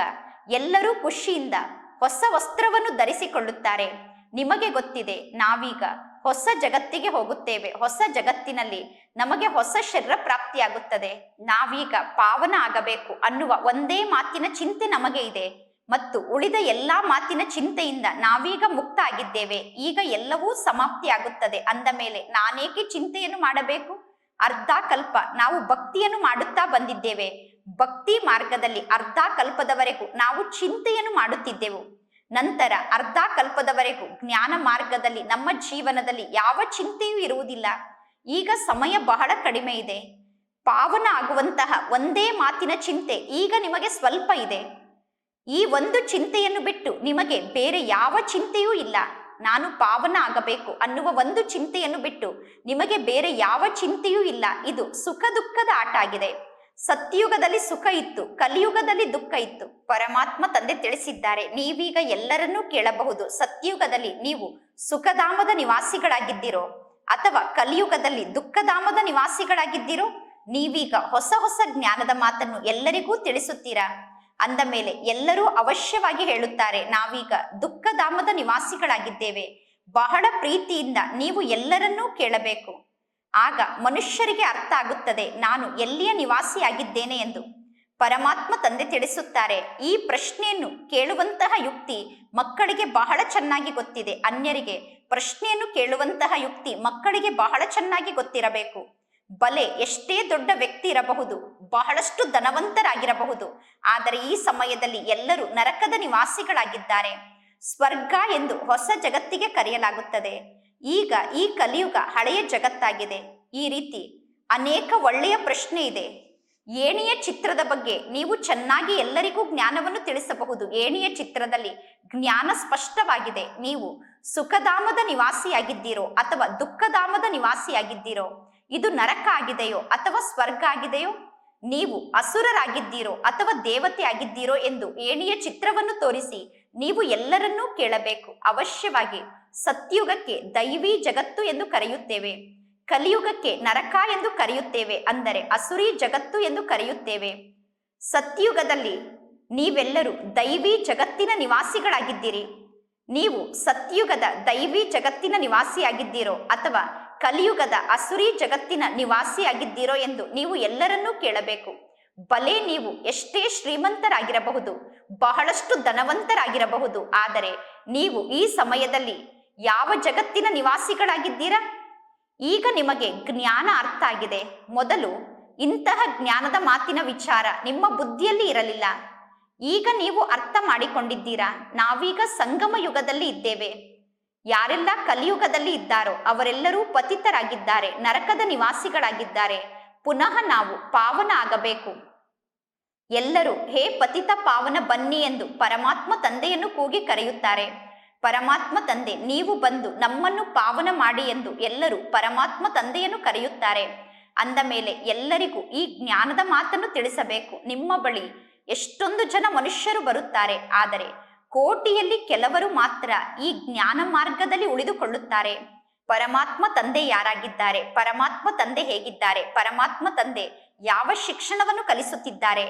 ಎಲ್ಲರೂ ಖುಷಿಯಿಂದ ಹೊಸ ವಸ್ತ್ರವನ್ನು ಧರಿಸಿಕೊಳ್ಳುತ್ತಾರೆ. ನಿಮಗೆ ಗೊತ್ತಿದೆ, ನಾವೀಗ ಹೊಸ ಜಗತ್ತಿಗೆ ಹೋಗುತ್ತೇವೆ. ಹೊಸ ಜಗತ್ತಿನಲ್ಲಿ ನಮಗೆ ಹೊಸ ಶರೀರ ಪ್ರಾಪ್ತಿಯಾಗುತ್ತದೆ. ನಾವೀಗ ಪಾವನ ಆಗಬೇಕು ಅನ್ನುವ ಒಂದೇ ಮಾತಿನ ಚಿಂತೆ ನಮಗೆ ಇದೆ. ಮತ್ತು ಉಳಿದ ಎಲ್ಲಾ ಮಾತಿನ ಚಿಂತೆಯಿಂದ ನಾವೀಗ ಮುಕ್ತ ಆಗಿದ್ದೇವೆ ಈಗ ಎಲ್ಲವೂ ಸಮಾಪ್ತಿಯಾಗುತ್ತದೆ. ಅಂದ ಮೇಲೆ ನಾನೇಕೆ ಚಿಂತೆಯನ್ನು ಮಾಡಬೇಕು? ಅರ್ಧ ಕಲ್ಪ ನಾವು ಭಕ್ತಿಯನ್ನು ಮಾಡುತ್ತಾ ಬಂದಿದ್ದೇವೆ. ಭಕ್ತಿ ಮಾರ್ಗದಲ್ಲಿ ಅರ್ಧ ಕಲ್ಪದವರೆಗೂ ನಾವು ಚಿಂತೆಯನ್ನು ಮಾಡುತ್ತಿದ್ದೆವು. ನಂತರ ಅರ್ಧ ಕಲ್ಪದವರೆಗೂ ಜ್ಞಾನ ಮಾರ್ಗದಲ್ಲಿ ನಮ್ಮ ಜೀವನದಲ್ಲಿ ಯಾವ ಚಿಂತೆಯೂ ಇರುವುದಿಲ್ಲ. ಈಗ ಸಮಯ ಬಹಳ ಕಡಿಮೆ ಇದೆ. ಪಾವನ ಆಗುವಂತಹ ಒಂದೇ ಮಾತಿನ ಚಿಂತೆ ಈಗ ನಿಮಗೆ ಸ್ವಲ್ಪ ಇದೆ. ಈ ಒಂದು ಚಿಂತೆಯನ್ನು ಬಿಟ್ಟು ನಿಮಗೆ ಬೇರೆ ಯಾವ ಚಿಂತೆಯೂ ಇಲ್ಲ. ನಾನು ಪಾವನ ಆಗಬೇಕು ಅನ್ನುವ ಒಂದು ಚಿಂತೆಯನ್ನು ಬಿಟ್ಟು ನಿಮಗೆ ಬೇರೆ ಯಾವ ಚಿಂತೆಯೂ ಇಲ್ಲ. ಇದು ಸುಖ ದುಃಖದ ಆಟ ಆಗಿದೆ. ಸತ್ಯಯುಗದಲ್ಲಿ ಸುಖ ಇತ್ತು, ಕಲಿಯುಗದಲ್ಲಿ ದುಃಖ ಇತ್ತು. ಪರಮಾತ್ಮ ತಂದೆ ತಿಳಿಸಿದ್ದಾರೆ. ನೀವೀಗ ಎಲ್ಲರನ್ನೂ ಕೇಳಬಹುದು. ಸತ್ಯುಗದಲ್ಲಿ ನೀವು ಸುಖಧಾಮದ ನಿವಾಸಿಗಳಾಗಿದ್ದೀರೋ ಅಥವಾ ಕಲಿಯುಗದಲ್ಲಿ ದುಃಖಧಾಮದ ನಿವಾಸಿಗಳಾಗಿದ್ದೀರೋ, ನೀವೀಗ ಹೊಸ ಹೊಸ ಜ್ಞಾನದ ಮಾತನ್ನು ಎಲ್ಲರಿಗೂ ತಿಳಿಸುತ್ತೀರಾ? ಅಂದ ಮೇಲೆ ಎಲ್ಲರೂ ಅವಶ್ಯವಾಗಿ ಹೇಳುತ್ತಾರೆ, ನಾವೀಗ ದುಃಖಧಾಮದ ನಿವಾಸಿಗಳಾಗಿದ್ದೇವೆ. ಬಹಳ ಪ್ರೀತಿಯಿಂದ ನೀವು ಎಲ್ಲರನ್ನೂ ಕೇಳಬೇಕು. ಆಗ ಮನುಷ್ಯರಿಗೆ ಅರ್ಥ ಆಗುತ್ತದೆ, ನಾನು ಎಲ್ಲಿಯ ನಿವಾಸಿಯಾಗಿದ್ದೇನೆ ಎಂದು. ಪರಮಾತ್ಮ ತಂದೆ ತಿಳಿಸುತ್ತಾರೆ, ಈ ಪ್ರಶ್ನೆಯನ್ನು ಕೇಳುವಂತಹ ಯುಕ್ತಿ ಮಕ್ಕಳಿಗೆ ಬಹಳ ಚೆನ್ನಾಗಿ ಗೊತ್ತಿದೆ. ಅನ್ಯರಿಗೆ ಪ್ರಶ್ನೆಯನ್ನು ಕೇಳುವಂತಹ ಯುಕ್ತಿ ಮಕ್ಕಳಿಗೆ ಬಹಳ ಚೆನ್ನಾಗಿ ಗೊತ್ತಿರಬೇಕು. ಬಲೆ ಎಷ್ಟೇ ದೊಡ್ಡ ವ್ಯಕ್ತಿ ಇರಬಹುದು, ಬಹಳಷ್ಟು ಧನವಂತರಾಗಿರಬಹುದು, ಆದರೆ ಈ ಸಮಯದಲ್ಲಿ ಎಲ್ಲರೂ ನರಕದ ನಿವಾಸಿಗಳಾಗಿದ್ದಾರೆ. ಸ್ವರ್ಗ ಎಂದು ಹೊಸ ಜಗತ್ತಿಗೆ ಕರೆಯಲಾಗುತ್ತದೆ. ಈಗ ಈ ಕಲಿಯುಗ ಹಳೆಯ ಜಗತ್ತಾಗಿದೆ. ಈ ರೀತಿ ಅನೇಕ ಒಳ್ಳೆಯ ಪ್ರಶ್ನೆ ಇದೆ. ಏಣಿಯ ಚಿತ್ರದ ಬಗ್ಗೆ ನೀವು ಚೆನ್ನಾಗಿ ಎಲ್ಲರಿಗೂ ಜ್ಞಾನವನ್ನು ತಿಳಿಸಬಹುದು. ಏಣಿಯ ಚಿತ್ರದಲ್ಲಿ ಜ್ಞಾನ ಸ್ಪಷ್ಟವಾಗಿದೆ. ನೀವು ಸುಖಧಾಮದ ನಿವಾಸಿಯಾಗಿದ್ದೀರೋ ಅಥವಾ ದುಃಖಧಾಮದ ನಿವಾಸಿಯಾಗಿದ್ದೀರೋ ಇದು ನರಕ ಆಗಿದೆಯೋ ಅಥವಾ ಸ್ವರ್ಗ ಆಗಿದೆಯೋ ನೀವು ಅಸುರರಾಗಿದ್ದೀರೋ ಅಥವಾ ದೇವತೆ ಆಗಿದ್ದೀರೋ ಎಂದು ಏಣಿಯ ಚಿತ್ರವನ್ನು ತೋರಿಸಿ ನೀವು ಎಲ್ಲರನ್ನೂ ಕೇಳಬೇಕು. ಅವಶ್ಯವಾಗಿ ಸತ್ಯುಗಕ್ಕೆ ದೈವಿ ಜಗತ್ತು ಎಂದು ಕರೆಯುತ್ತೇವೆ. ಕಲಿಯುಗಕ್ಕೆ ನರಕ ಎಂದು ಕರೆಯುತ್ತೇವೆ ಅಂದರೆ ಅಸುರಿ ಜಗತ್ತು ಎಂದು ಕರೆಯುತ್ತೇವೆ. ಸತ್ಯುಗದಲ್ಲಿ ನೀವೆಲ್ಲರೂ ದೈವಿ ಜಗತ್ತಿನ ನಿವಾಸಿಗಳಾಗಿದ್ದೀರಿ. ನೀವು ಸತ್ಯುಗದ ದೈವಿ ಜಗತ್ತಿನ ನಿವಾಸಿಯಾಗಿದ್ದೀರೋ ಅಥವಾ ಕಲಿಯುಗದ ಅಸುರಿ ಜಗತ್ತಿನ ನಿವಾಸಿಯಾಗಿದ್ದೀರೋ ಎಂದು ನೀವು ಎಲ್ಲರನ್ನೂ ಕೇಳಬೇಕು. ಬಲೆ ನೀವು ಎಷ್ಟೇ ಶ್ರೀಮಂತರಾಗಿರಬಹುದು, ಬಹಳಷ್ಟು ಧನವಂತರಾಗಿರಬಹುದು, ಆದರೆ ನೀವು ಈ ಸಮಯದಲ್ಲಿ ಯಾವ ಜಗತ್ತಿನ ನಿವಾಸಿಗಳಾಗಿದ್ದೀರಾ? ಈಗ ನಿಮಗೆ ಜ್ಞಾನ ಅರ್ಥ ಆಗಿದೆ. ಮೊದಲು ಇಂತಹ ಜ್ಞಾನದ ಮಾತಿನ ವಿಚಾರ ನಿಮ್ಮ ಬುದ್ಧಿಯಲ್ಲಿ ಇರಲಿಲ್ಲ. ಈಗ ನೀವು ಅರ್ಥ ಮಾಡಿಕೊಂಡಿದ್ದೀರಾ? ನಾವೀಗ ಸಂಗಮ ಯುಗದಲ್ಲಿ ಇದ್ದೇವೆ. ಯಾರೆಲ್ಲ ಕಲಿಯುಗದಲ್ಲಿ ಇದ್ದಾರೋ ಅವರೆಲ್ಲರೂ ಪತಿತರಾಗಿದ್ದಾರೆ, ನರಕದ ನಿವಾಸಿಗಳಾಗಿದ್ದಾರೆ. ಪುನಃ ನಾವು ಪಾವನ ಆಗಬೇಕು. ಎಲ್ಲರೂ, ಹೇ ಪತಿತ ಪಾವನ ಬನ್ನಿ ಎಂದು ಪರಮಾತ್ಮ ತಂದೆಯನ್ನು ಕೂಗಿ ಕರೆಯುತ್ತಾರೆ. ಪರಮಾತ್ಮ ತಂದೆ, ನೀವು ಬಂದು ನಮ್ಮನ್ನು ಪಾವನ ಮಾಡಿ ಎಂದು ಎಲ್ಲರೂ ಪರಮಾತ್ಮ ತಂದೆಯನ್ನು ಕರೆಯುತ್ತಾರೆ. ಅಂದ ಮೇಲೆ ಎಲ್ಲರಿಗೂ ಈ ಜ್ಞಾನದ ಮಾತನ್ನು ತಿಳಿಸಬೇಕು. ನಿಮ್ಮ ಬಳಿ ಎಷ್ಟೊಂದು ಜನ ಮನುಷ್ಯರು ಬರುತ್ತಾರೆ, ಆದರೆ ಕೋಟಿಯಲ್ಲಿ ಕೆಲವರು ಮಾತ್ರ ಈ ಜ್ಞಾನ ಮಾರ್ಗದಲ್ಲಿ ಉಳಿದುಕೊಳ್ಳುತ್ತಾರೆ. ಪರಮಾತ್ಮ ತಂದೆ ಯಾರಾಗಿದ್ದಾರೆ? ಪರಮಾತ್ಮ ತಂದೆ ಹೇಗಿದ್ದಾರೆ? ಪರಮಾತ್ಮ ತಂದೆ ಯಾವ ಶಿಕ್ಷಣವನ್ನು ಕಲಿಸುತ್ತಿದ್ದಾರೆ?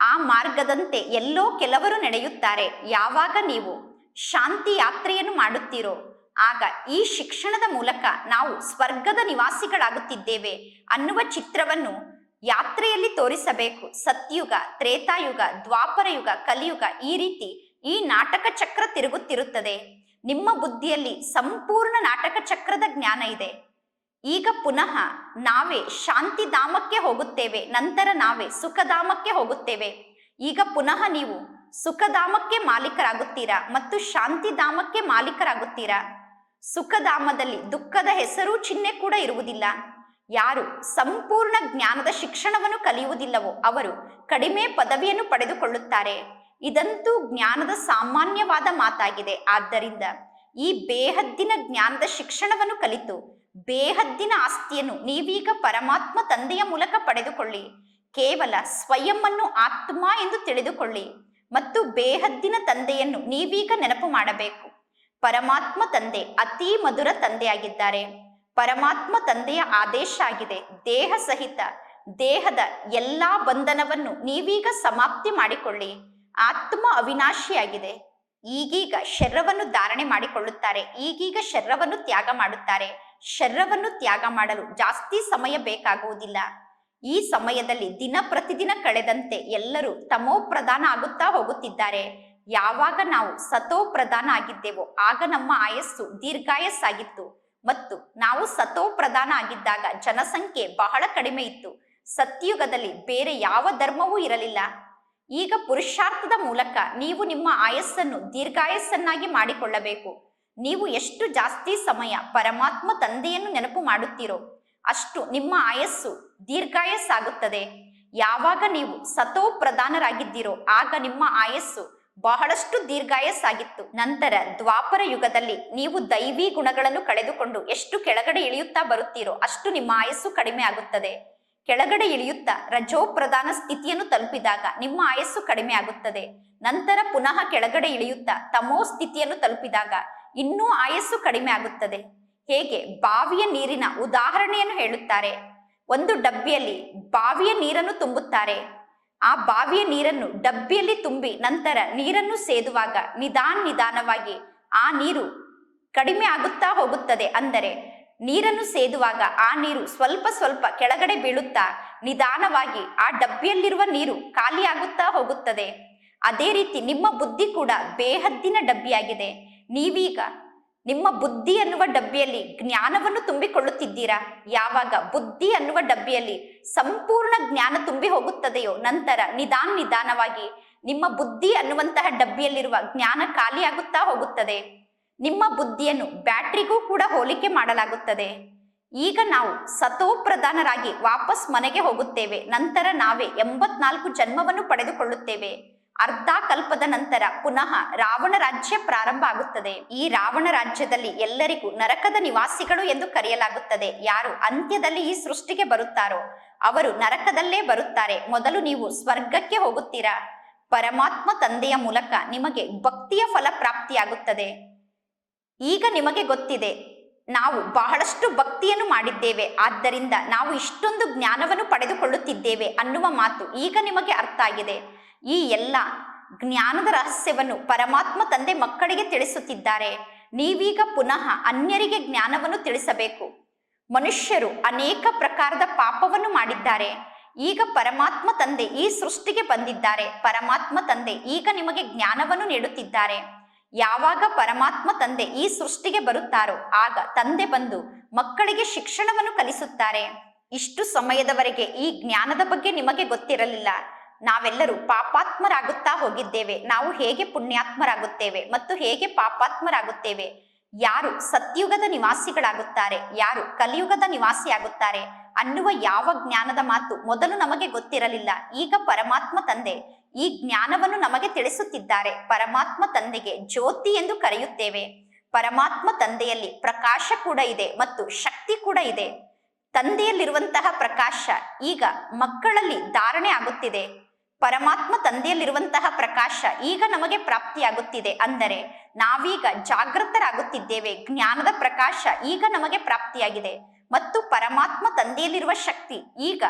ಆ ಮಾರ್ಗದಂತೆ ಎಲ್ಲೋ ಕೆಲವರು ನಡೆಯುತ್ತಾರೆ. ಯಾವಾಗ ನೀವು ಶಾಂತಿ ಯಾತ್ರೆಯನ್ನು ಮಾಡುತ್ತೀರೋ, ಆಗ ಈ ಶಿಕ್ಷಣದ ಮೂಲಕ ನಾವು ಸ್ವರ್ಗದ ನಿವಾಸಿಗಳಾಗುತ್ತಿದ್ದೇವೆ ಅನ್ನುವ ಚಿತ್ರವನ್ನು ಯಾತ್ರೆಯಲ್ಲಿ ತೋರಿಸಬೇಕು. ಸತ್ಯುಗ, ತ್ರೇತಾಯುಗ, ದ್ವಾಪರಯುಗ, ಕಲಿಯುಗ ಈ ರೀತಿ ಈ ನಾಟಕ ಚಕ್ರ ತಿರುಗುತ್ತಿರುತ್ತದೆ. ನಿಮ್ಮ ಬುದ್ಧಿಯಲ್ಲಿ ಸಂಪೂರ್ಣ ನಾಟಕ ಚಕ್ರದ ಜ್ಞಾನ ಇದೆ. ಈಗ ಪುನಃ ನಾವೇ ಶಾಂತಿಧಾಮಕ್ಕೆ ಹೋಗುತ್ತೇವೆ, ನಂತರ ನಾವೇ ಸುಖಧಾಮಕ್ಕೆ ಹೋಗುತ್ತೇವೆ. ಈಗ ಪುನಃ ನೀವು ಸುಖಧಾಮಕ್ಕೆ ಮಾಲೀಕರಾಗುತ್ತೀರಾ ಮತ್ತು ಶಾಂತಿಧಾಮಕ್ಕೆ ಮಾಲೀಕರಾಗುತ್ತೀರಾ? ಸುಖಧಾಮದಲ್ಲಿ ದುಃಖದ ಹೆಸರು ಚಿಹ್ನೆ ಕೂಡ ಇರುವುದಿಲ್ಲ. ಯಾರು ಸಂಪೂರ್ಣ ಜ್ಞಾನದ ಶಿಕ್ಷಣವನ್ನು ಕಲಿಯುವುದಿಲ್ಲವೋ ಅವರು ಕಡಿಮೆ ಪದವಿಯನ್ನು ಪಡೆದುಕೊಳ್ಳುತ್ತಾರೆ. ಇದಂತೂ ಜ್ಞಾನದ ಸಾಮಾನ್ಯವಾದ ಮಾತಾಗಿದೆ. ಆದ್ದರಿಂದ ಈ ಬೇಹದ್ದಿನ ಜ್ಞಾನದ ಶಿಕ್ಷಣವನ್ನು ಕಲಿತು ಬೇಹದ್ದಿನ ಆಸ್ತಿಯನ್ನು ನೀವೀಗ ಪರಮಾತ್ಮ ತಂದೆಯ ಮೂಲಕ ಪಡೆದುಕೊಳ್ಳಿ. ಕೇವಲ ಸ್ವಯಂವನ್ನು ಆತ್ಮ ಎಂದು ತಿಳಿದುಕೊಳ್ಳಿ ಮತ್ತು ಬೇಹದ್ದಿನ ತಂದೆಯನ್ನು ನೀವೀಗ ನೆನಪು ಮಾಡಬೇಕು. ಪರಮಾತ್ಮ ತಂದೆ ಅತಿ ಮಧುರ ತಂದೆಯಾಗಿದ್ದಾರೆ. ಪರಮಾತ್ಮ ತಂದೆಯ ಆದೇಶ ಆಗಿದೆ. ದೇಹ ಸಹಿತ ದೇಹದ ಎಲ್ಲಾ ಬಂಧನವನ್ನು ನೀವೀಗ ಸಮಾಪ್ತಿ ಮಾಡಿಕೊಳ್ಳಿ. ಆತ್ಮ ಅವಿನಾಶಿಯಾಗಿದೆ. ಈಗೀಗ ಶರ್ರವನ್ನು ಧಾರಣೆ ಮಾಡಿಕೊಳ್ಳುತ್ತಾರೆ. ಈಗೀಗ ಶರೀರವನ್ನು ತ್ಯಾಗ ಮಾಡುತ್ತಾರೆ. ಶರೀರವನ್ನು ತ್ಯಾಗ ಮಾಡಲು ಜಾಸ್ತಿ ಸಮಯ ಬೇಕಾಗುವುದಿಲ್ಲ. ಈ ಸಮಯದಲ್ಲಿ ದಿನ ಪ್ರತಿದಿನ ಕಳೆದಂತೆ ಎಲ್ಲರೂ ತಮೋ ಪ್ರಧಾನ ಆಗುತ್ತಾ ಹೋಗುತ್ತಿದ್ದಾರೆ. ಯಾವಾಗ ನಾವು ಸತೋ ಪ್ರಧಾನ ಆಗಿದ್ದೆವೋ ಆಗ ನಮ್ಮ ಆಯಸ್ಸು ದೀರ್ಘಾಯಸ್ಸಾಗಿತ್ತು. ಮತ್ತು ನಾವು ಸತೋ ಪ್ರಧಾನ ಆಗಿದ್ದಾಗ ಜನಸಂಖ್ಯೆ ಬಹಳ ಕಡಿಮೆ ಇತ್ತು. ಸತ್ಯುಗದಲ್ಲಿ ಬೇರೆ ಯಾವ ಧರ್ಮವೂ ಇರಲಿಲ್ಲ. ಈಗ ಪುರುಷಾರ್ಥದ ಮೂಲಕ ನೀವು ನಿಮ್ಮ ಆಯಸ್ಸನ್ನು ದೀರ್ಘಾಯಸ್ಸನ್ನಾಗಿ ಮಾಡಿಕೊಳ್ಳಬೇಕು. ನೀವು ಎಷ್ಟು ಜಾಸ್ತಿ ಸಮಯ ಪರಮಾತ್ಮ ತಂದೆಯನ್ನು ನೆನಪು ಮಾಡುತ್ತೀರೋ ಅಷ್ಟು ನಿಮ್ಮ ಆಯಸ್ಸು ದೀರ್ಘಾಯಸ್ಸಾಗುತ್ತದೆ. ಯಾವಾಗ ನೀವು ಸತೋ ಪ್ರಧಾನರಾಗಿದ್ದೀರೋ ಆಗ ನಿಮ್ಮ ಆಯಸ್ಸು ಬಹಳಷ್ಟು ದೀರ್ಘಾಯಸ್ಸಾಗಿತ್ತು. ನಂತರ ದ್ವಾಪರ ಯುಗದಲ್ಲಿ ನೀವು ದೈವಿ ಗುಣಗಳನ್ನು ಕಳೆದುಕೊಂಡು ಎಷ್ಟು ಕೆಳಗಡೆ ಇಳಿಯುತ್ತಾ ಬರುತ್ತೀರೋ ಅಷ್ಟು ನಿಮ್ಮ ಆಯಸ್ಸು ಕಡಿಮೆ ಆಗುತ್ತದೆ ಕೆಳಗಡೆ ಇಳಿಯುತ್ತಾ ರಜೋ ಪ್ರಧಾನ ಸ್ಥಿತಿಯನ್ನು ತಲುಪಿದಾಗ ನಿಮ್ಮ ಆಯಸ್ಸು ಕಡಿಮೆ ಆಗುತ್ತದೆ. ನಂತರ ಪುನಃ ಕೆಳಗಡೆ ಇಳಿಯುತ್ತಾ ತಮೋ ಸ್ಥಿತಿಯನ್ನು ತಲುಪಿದಾಗ ಇನ್ನೂ ಆಯಸ್ಸು ಕಡಿಮೆ ಆಗುತ್ತದೆ. ಹೇಗೆ? ಬಾವಿಯ ನೀರಿನ ಉದಾಹರಣೆಯನ್ನು ಹೇಳುತ್ತಾರೆ. ಒಂದು ಡಬ್ಬಿಯಲ್ಲಿ ಬಾವಿಯ ನೀರನ್ನು ತುಂಬುತ್ತಾರೆ. ಆ ಬಾವಿಯ ನೀರನ್ನು ಡಬ್ಬಿಯಲ್ಲಿ ತುಂಬಿ ನಂತರ ನೀರನ್ನು ಸೇದುವಾಗ ನಿಧಾನ ನಿಧಾನವಾಗಿ ಆ ನೀರು ಕಡಿಮೆ ಆಗುತ್ತಾ ಹೋಗುತ್ತದೆ. ಅಂದರೆ ನೀರನ್ನು ಸೇದುವಾಗ ಆ ನೀರು ಸ್ವಲ್ಪ ಸ್ವಲ್ಪ ಕೆಳಗಡೆ ಬೀಳುತ್ತಾ ನಿಧಾನವಾಗಿ ಆ ಡಬ್ಬಿಯಲ್ಲಿರುವ ನೀರು ಖಾಲಿಯಾಗುತ್ತಾ ಹೋಗುತ್ತದೆ. ಅದೇ ರೀತಿ ನಿಮ್ಮ ಬುದ್ಧಿ ಕೂಡ ಬೇಹದ್ದಿನ ಡಬ್ಬಿಯಾಗಿದೆ. ನೀವೀಗ ನಿಮ್ಮ ಬುದ್ಧಿ ಅನ್ನುವ ಡಬ್ಬಿಯಲ್ಲಿ ಜ್ಞಾನವನ್ನು ತುಂಬಿಕೊಳ್ಳುತ್ತಿದ್ದೀರಾ? ಯಾವಾಗ ಬುದ್ಧಿ ಅನ್ನುವ ಡಬ್ಬಿಯಲ್ಲಿ ಸಂಪೂರ್ಣ ಜ್ಞಾನ ತುಂಬಿ ಹೋಗುತ್ತದೆಯೋ ನಂತರ ನಿಧಾನ ನಿಧಾನವಾಗಿ ನಿಮ್ಮ ಬುದ್ಧಿ ಅನ್ನುವಂತಹ ಡಬ್ಬಿಯಲ್ಲಿರುವ ಜ್ಞಾನ ಖಾಲಿಯಾಗುತ್ತಾ ಹೋಗುತ್ತದೆ. ನಿಮ್ಮ ಬುದ್ಧಿಯನ್ನು ಬ್ಯಾಟ್ರಿಗೂ ಕೂಡ ಹೋಲಿಕೆ ಮಾಡಲಾಗುತ್ತದೆ. ಈಗ ನಾವು ಸತೋಪ್ರಧಾನರಾಗಿ ವಾಪಸ್ ಮನೆಗೆ ಹೋಗುತ್ತೇವೆ. ನಂತರ ನಾವೇ ಎಂಬತ್ನಾಲ್ಕು ಜನ್ಮವನ್ನು ಪಡೆದುಕೊಳ್ಳುತ್ತೇವೆ. ಅರ್ಧ ಕಲ್ಪದ ನಂತರ ಪುನಃ ರಾವಣ ರಾಜ್ಯ ಪ್ರಾರಂಭ ಆಗುತ್ತದೆ. ಈ ರಾವಣ ರಾಜ್ಯದಲ್ಲಿ ಎಲ್ಲರಿಗೂ ನರಕದ ನಿವಾಸಿಗಳು ಎಂದು ಕರೆಯಲಾಗುತ್ತದೆ. ಯಾರು ಅಂತ್ಯದಲ್ಲಿ ಈ ಸೃಷ್ಟಿಗೆ ಬರುತ್ತಾರೋ ಅವರು ನರಕದಲ್ಲೇ ಬರುತ್ತಾರೆ. ಮೊದಲು ನೀವು ಸ್ವರ್ಗಕ್ಕೆ ಹೋಗುತ್ತೀರಾ? ಪರಮಾತ್ಮ ತಂದೆಯ ಮೂಲಕ ನಿಮಗೆ ಭಕ್ತಿಯ ಫಲ ಪ್ರಾಪ್ತಿಯಾಗುತ್ತದೆ. ಈಗ ನಿಮಗೆ ಗೊತ್ತಿದೆ, ನಾವು ಬಹಳಷ್ಟು ಭಕ್ತಿಯನ್ನು ಮಾಡಿದ್ದೇವೆ, ಆದ್ದರಿಂದ ನಾವು ಇಷ್ಟೊಂದು ಜ್ಞಾನವನ್ನು ಪಡೆದುಕೊಳ್ಳುತ್ತಿದ್ದೇವೆ ಅನ್ನುವ ಮಾತು ಈಗ ನಿಮಗೆ ಅರ್ಥ ಆಗಿದೆ. ಈ ಎಲ್ಲ ಜ್ಞಾನದ ರಹಸ್ಯವನ್ನು ಪರಮಾತ್ಮ ತಂದೆ ಮಕ್ಕಳಿಗೆ ತಿಳಿಸುತ್ತಿದ್ದಾರೆ. ನೀವೀಗ ಪುನಃ ಅನ್ಯರಿಗೆ ಜ್ಞಾನವನ್ನು ತಿಳಿಸಬೇಕು. ಮನುಷ್ಯರು ಅನೇಕ ಪ್ರಕಾರದ ಪಾಪವನ್ನು ಮಾಡಿದ್ದಾರೆ. ಈಗ ಪರಮಾತ್ಮ ತಂದೆ ಈ ಸೃಷ್ಟಿಗೆ ಬಂದಿದ್ದಾರೆ. ಪರಮಾತ್ಮ ತಂದೆ ಈಗ ನಿಮಗೆ ಜ್ಞಾನವನ್ನು ನೀಡುತ್ತಿದ್ದಾರೆ. ಯಾವಾಗ ಪರಮಾತ್ಮ ತಂದೆ ಈ ಸೃಷ್ಟಿಗೆ ಬರುತ್ತಾರೋ ಆಗ ತಂದೆ ಬಂದು ಮಕ್ಕಳಿಗೆ ಶಿಕ್ಷಣವನ್ನು ಕಲಿಸುತ್ತಾರೆ. ಇಷ್ಟು ಸಮಯದವರೆಗೆ ಈ ಜ್ಞಾನದ ಬಗ್ಗೆ ನಿಮಗೆ ಗೊತ್ತಿರಲಿಲ್ಲ. ನಾವೆಲ್ಲರೂ ಪಾಪಾತ್ಮರಾಗುತ್ತಾ ಹೋಗಿದ್ದೇವೆ. ನಾವು ಹೇಗೆ ಪುಣ್ಯಾತ್ಮರಾಗುತ್ತೇವೆ ಮತ್ತು ಹೇಗೆ ಪಾಪಾತ್ಮರಾಗುತ್ತೇವೆ? ಯಾರು ಸತ್ಯುಗದ ನಿವಾಸಿಗಳಾಗುತ್ತಾರೆ? ಯಾರು ಕಲಿಯುಗದ ನಿವಾಸಿಯಾಗುತ್ತಾರೆ? ಅನ್ನುವ ಯಾವ ಜ್ಞಾನದ ಮಾತು ಮೊದಲು ನಮಗೆ ಗೊತ್ತಿರಲಿಲ್ಲ. ಈಗ ಪರಮಾತ್ಮ ತಂದೆ ಈ ಜ್ಞಾನವನ್ನು ನಮಗೆ ತಿಳಿಸುತ್ತಿದ್ದಾರೆ. ಪರಮಾತ್ಮ ತಂದೆಗೆ ಜ್ಯೋತಿ ಎಂದು ಕರೆಯುತ್ತೇವೆ. ಪರಮಾತ್ಮ ತಂದೆಯಲ್ಲಿ ಪ್ರಕಾಶ ಕೂಡ ಇದೆ ಮತ್ತು ಶಕ್ತಿ ಕೂಡ ಇದೆ. ತಂದೆಯಲ್ಲಿರುವಂತಹ ಪ್ರಕಾಶ ಈಗ ಮಕ್ಕಳಲ್ಲಿ ಧಾರಣೆ ಆಗುತ್ತಿದೆ. ಪರಮಾತ್ಮ ತಂದೆಯಲ್ಲಿರುವಂತಹ ಪ್ರಕಾಶ ಈಗ ನಮಗೆ ಪ್ರಾಪ್ತಿಯಾಗುತ್ತಿದೆ. ಅಂದರೆ ನಾವೀಗ ಜಾಗೃತರಾಗುತ್ತಿದ್ದೇವೆ. ಜ್ಞಾನದ ಪ್ರಕಾಶ ಈಗ ನಮಗೆ ಪ್ರಾಪ್ತಿಯಾಗಿದೆ. ಮತ್ತು ಪರಮಾತ್ಮ ತಂದೆಯಲ್ಲಿರುವ ಶಕ್ತಿ ಈಗ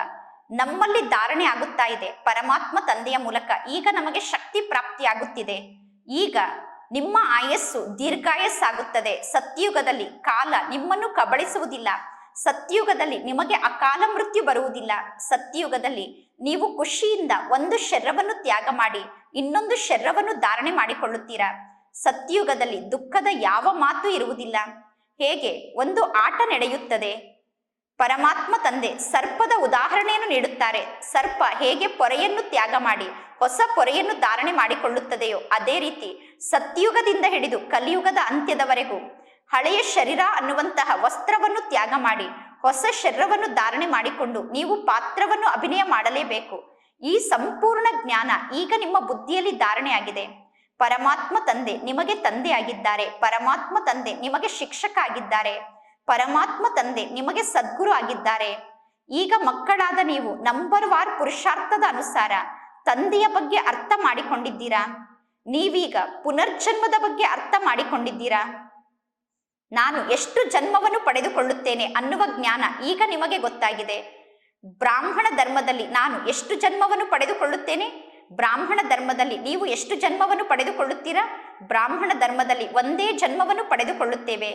ನಮ್ಮಲ್ಲಿ ಧಾರಣೆ ಆಗುತ್ತಾ ಇದೆ. ಪರಮಾತ್ಮ ತಂದೆಯ ಮೂಲಕ ಈಗ ನಮಗೆ ಶಕ್ತಿ ಪ್ರಾಪ್ತಿಯಾಗುತ್ತಿದೆ. ಈಗ ನಿಮ್ಮ ಆಯಸ್ಸು ದೀರ್ಘಾಯಸ್ಸಾಗುತ್ತದೆ. ಸತ್ಯುಗದಲ್ಲಿ ಕಾಲ ನಿಮ್ಮನ್ನು ಕಬಳಿಸುವುದಿಲ್ಲ. ಸತ್ಯುಗದಲ್ಲಿ ನಿಮಗೆ ಅಕಾಲ ಮೃತ್ಯು ಬರುವುದಿಲ್ಲ. ಸತ್ಯುಗದಲ್ಲಿ ನೀವು ಖುಷಿಯಿಂದ ಒಂದು ಶರೀರವನ್ನು ತ್ಯಾಗ ಮಾಡಿ, ಇನ್ನೊಂದು ಶರೀರವನ್ನು ಧಾರಣೆ ಮಾಡಿಕೊಳ್ಳುತ್ತೀರಾ. ಸತ್ಯುಗದಲ್ಲಿ ದುಃಖದ ಯಾವ ಮಾತು ಇರುವುದಿಲ್ಲ. ಹೇಗೆ? ಒಂದು ಆಟ ನಡೆಯುತ್ತದೆ. ಪರಮಾತ್ಮ ತಂದೆ ಸರ್ಪದ ಉದಾಹರಣೆಯನ್ನು ನೀಡುತ್ತಾರೆ. ಸರ್ಪ ಹೇಗೆ ಪೊರೆಯನ್ನು ತ್ಯಾಗ ಮಾಡಿ, ಹೊಸ ಪೊರೆಯನ್ನು ಧಾರಣೆ ಮಾಡಿಕೊಳ್ಳುತ್ತದೆಯೋ ಅದೇ ರೀತಿ ಸತ್ಯುಗದಿಂದ ಹಿಡಿದು ಕಲಿಯುಗದ ಅಂತ್ಯದವರೆಗೂ ಹಳೆಯ ಶರೀರ ಅನ್ನುವಂತಹ ವಸ್ತ್ರವನ್ನು ತ್ಯಾಗ ಮಾಡಿ, ಹೊಸ ಶರೀರವನ್ನು ಧಾರಣೆ ಮಾಡಿಕೊಂಡು ನೀವು ಪಾತ್ರವನ್ನು ಅಭಿನಯ ಮಾಡಲೇಬೇಕು. ಈ ಸಂಪೂರ್ಣ ಜ್ಞಾನ ಈಗ ನಿಮ್ಮ ಬುದ್ಧಿಯಲ್ಲಿ ಧಾರಣೆಯಾಗಿದೆ. ಪರಮಾತ್ಮ ತಂದೆ ನಿಮಗೆ ತಂದೆ ಆಗಿದ್ದಾರೆ ಪರಮಾತ್ಮ ತಂದೆ ನಿಮಗೆ ಶಿಕ್ಷಕ ಆಗಿದ್ದಾರೆ. ಪರಮಾತ್ಮ ತಂದೆ ನಿಮಗೆ ಸದ್ಗುರು ಆಗಿದ್ದಾರೆ. ಈಗ ಮಕ್ಕಳಾದ ನೀವು ನಂಬರ್ ವಾರ್ ಪುರುಷಾರ್ಥದ ಅನುಸಾರ ತಂದೆಯ ಬಗ್ಗೆ ಅರ್ಥ ಮಾಡಿಕೊಂಡಿದ್ದೀರಾ? ನೀವೀಗ ಪುನರ್ಜನ್ಮದ ಬಗ್ಗೆ ಅರ್ಥ ಮಾಡಿಕೊಂಡಿದ್ದೀರಾ? ನಾನು ಎಷ್ಟು ಜನ್ಮವನ್ನು ಪಡೆದುಕೊಳ್ಳುತ್ತೇನೆ ಅನ್ನುವ ಜ್ಞಾನ ಈಗ ನಿಮಗೆ ಗೊತ್ತಾಗಿದೆ. ಬ್ರಾಹ್ಮಣ ಧರ್ಮದಲ್ಲಿ ನಾನು ಎಷ್ಟು ಜನ್ಮವನ್ನು ಪಡೆದುಕೊಳ್ಳುತ್ತೇನೆ? ಬ್ರಾಹ್ಮಣ ಧರ್ಮದಲ್ಲಿ ನೀವು ಎಷ್ಟು ಜನ್ಮವನ್ನು ಪಡೆದುಕೊಳ್ಳುತ್ತೀರಾ? ಬ್ರಾಹ್ಮಣ ಧರ್ಮದಲ್ಲಿ ಒಂದೇ ಜನ್ಮವನ್ನು ಪಡೆದುಕೊಳ್ಳುತ್ತೇವೆ.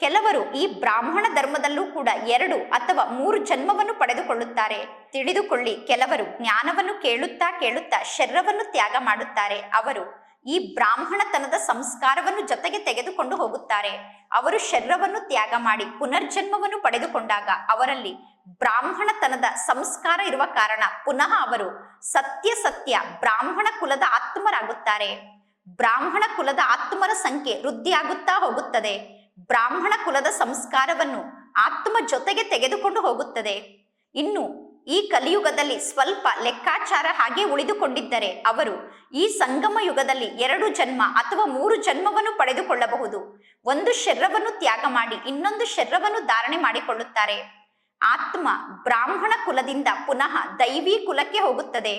ಕೆಲವರು ಈ ಬ್ರಾಹ್ಮಣ ಧರ್ಮದಲ್ಲೂ ಕೂಡ ಎರಡು ಅಥವಾ ಮೂರು ಜನ್ಮವನ್ನು ಪಡೆದುಕೊಳ್ಳುತ್ತಾರೆ. ತಿಳಿದುಕೊಳ್ಳಿ, ಕೆಲವರು ಜ್ಞಾನವನ್ನು ಕೇಳುತ್ತಾ ಕೇಳುತ್ತಾ ಶರೀರವನ್ನು ತ್ಯಾಗ ಮಾಡುತ್ತಾರೆ. ಅವರು ಈ ಬ್ರಾಹ್ಮಣತನದ ಸಂಸ್ಕಾರವನ್ನು ಜೊತೆಗೆ ತೆಗೆದುಕೊಂಡು ಹೋಗುತ್ತಾರೆ. ಅವರು ಶರೀರವನ್ನು ತ್ಯಾಗ ಮಾಡಿ ಪುನರ್ಜನ್ಮವನ್ನು ಪಡೆದುಕೊಂಡಾಗ ಅವರಲ್ಲಿ ಬ್ರಾಹ್ಮಣತನದ ಸಂಸ್ಕಾರ ಇರುವ ಕಾರಣ ಪುನಃ ಅವರು ಸತ್ಯ ಸತ್ಯ ಬ್ರಾಹ್ಮಣ ಕುಲದ ಆತ್ಮರಾಗುತ್ತಾರೆ. ಬ್ರಾಹ್ಮಣ ಕುಲದ ಆತ್ಮರ ಸಂಖ್ಯೆ ವೃದ್ಧಿಯಾಗುತ್ತಾ ಹೋಗುತ್ತದೆ. ಬ್ರಾಹ್ಮಣ ಕುಲದ ಸಂಸ್ಕಾರವನ್ನು ಆತ್ಮ ಜೊತೆಗೆ ತೆಗೆದುಕೊಂಡು ಹೋಗುತ್ತದೆ. ಇನ್ನು ಈ ಕಲಿಯುಗದಲ್ಲಿ ಸ್ವಲ್ಪ ಲೆಕ್ಕಾಚಾರ ಹಾಗೆ ಉಳಿದುಕೊಂಡಿದ್ದರೆ ಅವರು ಈ ಸಂಗಮ ಯುಗದಲ್ಲಿ ಎರಡು ಜನ್ಮ ಅಥವಾ ಮೂರು ಜನ್ಮವನ್ನು ಪಡೆದುಕೊಳ್ಳಬಹುದು. ಒಂದು ಶರೀರವನ್ನು ತ್ಯಾಗ ಮಾಡಿ ಇನ್ನೊಂದು ಶರೀರವನ್ನು ಧಾರಣೆ ಮಾಡಿಕೊಳ್ಳುತ್ತಾರೆ. ಆತ್ಮ ಬ್ರಾಹ್ಮಣ ಕುಲದಿಂದ ಪುನಃ ದೈವಿ ಕುಲಕ್ಕೆ ಹೋಗುತ್ತದೆ.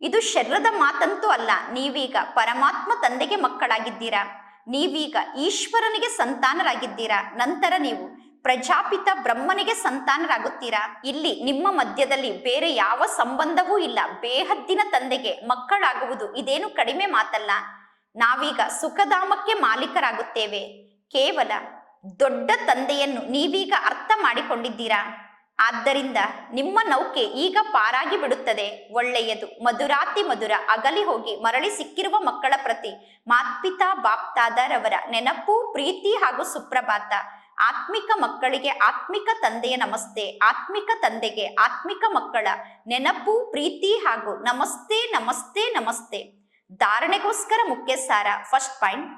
ಇದು ಶರೀರದ ಮಾತಂತೂ ಅಲ್ಲ, ನೀವೀಗ ಪರಮಾತ್ಮ ತಂದೆಗೆ ಮಕ್ಕಳಾಗಿದ್ದೀರಾ? ನೀವೀಗ ಈಶ್ವರನಿಗೆ ಸಂತಾನರಾಗಿದ್ದೀರಾ? ನಂತರ ನೀವು ಪ್ರಜಾಪಿತ ಬ್ರಹ್ಮನಿಗೆ ಸಂತಾನರಾಗುತ್ತೀರಾ? ಇಲ್ಲಿ ನಿಮ್ಮ ಮಧ್ಯದಲ್ಲಿ ಬೇರೆ ಯಾವ ಸಂಬಂಧವೂ ಇಲ್ಲ. ಬೇಹದ್ದಿನ ತಂದೆಗೆ ಮಕ್ಕಳಾಗುವುದು ಇದೇನು ಕಡಿಮೆ ಮಾತಲ್ಲ. ನಾವೀಗ ಸುಖಧಾಮಕ್ಕೆ ಮಾಲೀಕರಾಗುತ್ತೇವೆ. ಕೇವಲ ದೊಡ್ಡ ತಂದೆಯನ್ನು ನೀವೀಗ ಅರ್ಥ ಮಾಡಿಕೊಂಡಿದ್ದೀರಾ? ಆದ್ದರಿಂದ ನಿಮ್ಮ ನೌಕೆ ಈಗ ಪಾರಾಗಿ ಬಿಡುತ್ತದೆ. ಒಳ್ಳೆಯದು. ಮಧುರಾತಿ ಮಧುರ. ಅಗಲಿ ಹೋಗಿ ಮರಳಿ ಸಿಕ್ಕಿರುವ ಮಕ್ಕಳ ಪ್ರತಿ. ಮಾತ್ಪಿತಾ ಬಾಪ್ತಾದರವರ ನೆನಪು, ಪ್ರೀತಿ ಹಾಗೂ ಸುಪ್ರಭಾತ. ಆತ್ಮಿಕ ಮಕ್ಕಳಿಗೆ ಆತ್ಮಿಕ ತಂದೆಯ ನಮಸ್ತೆ. ಆತ್ಮಿಕ ತಂದೆಗೆ ಆತ್ಮಿಕ ಮಕ್ಕಳ ನೆನಪು, ಪ್ರೀತಿ ಹಾಗೂ ನಮಸ್ತೆ ನಮಸ್ತೆ ನಮಸ್ತೆ. ಧಾರಣೆಗೋಸ್ಕರ ಮುಖ್ಯ ಸಾರ ಫಸ್ಟ್ ಪಾಯಿಂಟ್.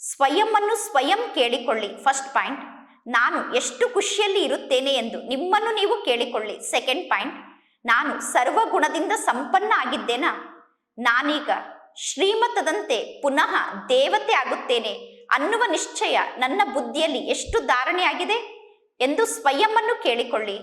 ಸ್ವಯಂ ಅನ್ನು ಸ್ವಯಂ ಕೇಳಿಕೊಳ್ಳಿ. First point. ನಾನು ಎಷ್ಟು ಖುಷಿಯಲ್ಲಿ ಇರುತ್ತೇನೆ ಎಂದು ನಿಮ್ಮನ್ನು ನೀವು ಕೇಳಿಕೊಳ್ಳಿ. ಸೆಕೆಂಡ್ ಪಾಯಿಂಟ್ ನಾನು ಸರ್ವ ಗುಣದಿಂದ ಸಂಪನ್ನ ಆಗಿದ್ದೇನಾ? ನಾನೀಗ ಶ್ರೀಮತದಂತೆ ಪುನಃ ದೇವತೆ ಆಗುತ್ತೇನೆ ಅನ್ನುವ ನಿಶ್ಚಯ ನನ್ನ ಬುದ್ಧಿಯಲ್ಲಿ ಎಷ್ಟು ಧಾರಣೆಯಾಗಿದೆ ಎಂದು ಸ್ವಯಂ ಕೇಳಿಕೊಳ್ಳಿ.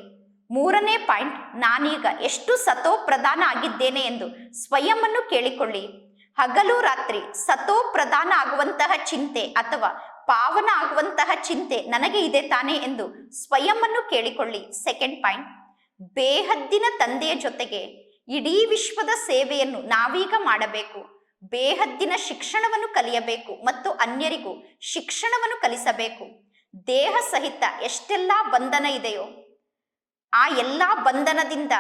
ಮೂರನೇ ಪಾಯಿಂಟ್ ನಾನೀಗ ಎಷ್ಟು ಸತೋ ಪ್ರಧಾನ ಆಗಿದ್ದೇನೆ ಎಂದು ಸ್ವಯಂವನ್ನು ಕೇಳಿಕೊಳ್ಳಿ. ಹಗಲು ರಾತ್ರಿ ಸತೋ ಪ್ರಧಾನ ಆಗುವಂತಹ ಚಿಂತೆ ಅಥವಾ ಪಾವನ ಆಗುವಂತಹ ಚಿಂತೆ ನನಗೆ ಇದೆ ತಾನೇ ಎಂದು ಸ್ವಯಂವನ್ನು ಕೇಳಿಕೊಳ್ಳಿ. ಸೆಕೆಂಡ್ ಪಾಯಿಂಟ್ ಬೇಹದ್ದಿನ ತಂದೆಯ ಜೊತೆಗೆ ಇಡೀ ವಿಶ್ವದ ಸೇವೆಯನ್ನು ನಾವೀಗ ಮಾಡಬೇಕು. ಬೇಹದ್ದಿನ ಶಿಕ್ಷಣವನ್ನು ಕಲಿಯಬೇಕು ಮತ್ತು ಅನ್ಯರಿಗೂ ಶಿಕ್ಷಣವನ್ನು ಕಲಿಸಬೇಕು. ದೇಹ ಸಹಿತ ಎಷ್ಟೆಲ್ಲ ಬಂಧನ ಇದೆಯೋ, ಆ ಎಲ್ಲ ಬಂಧನದಿಂದ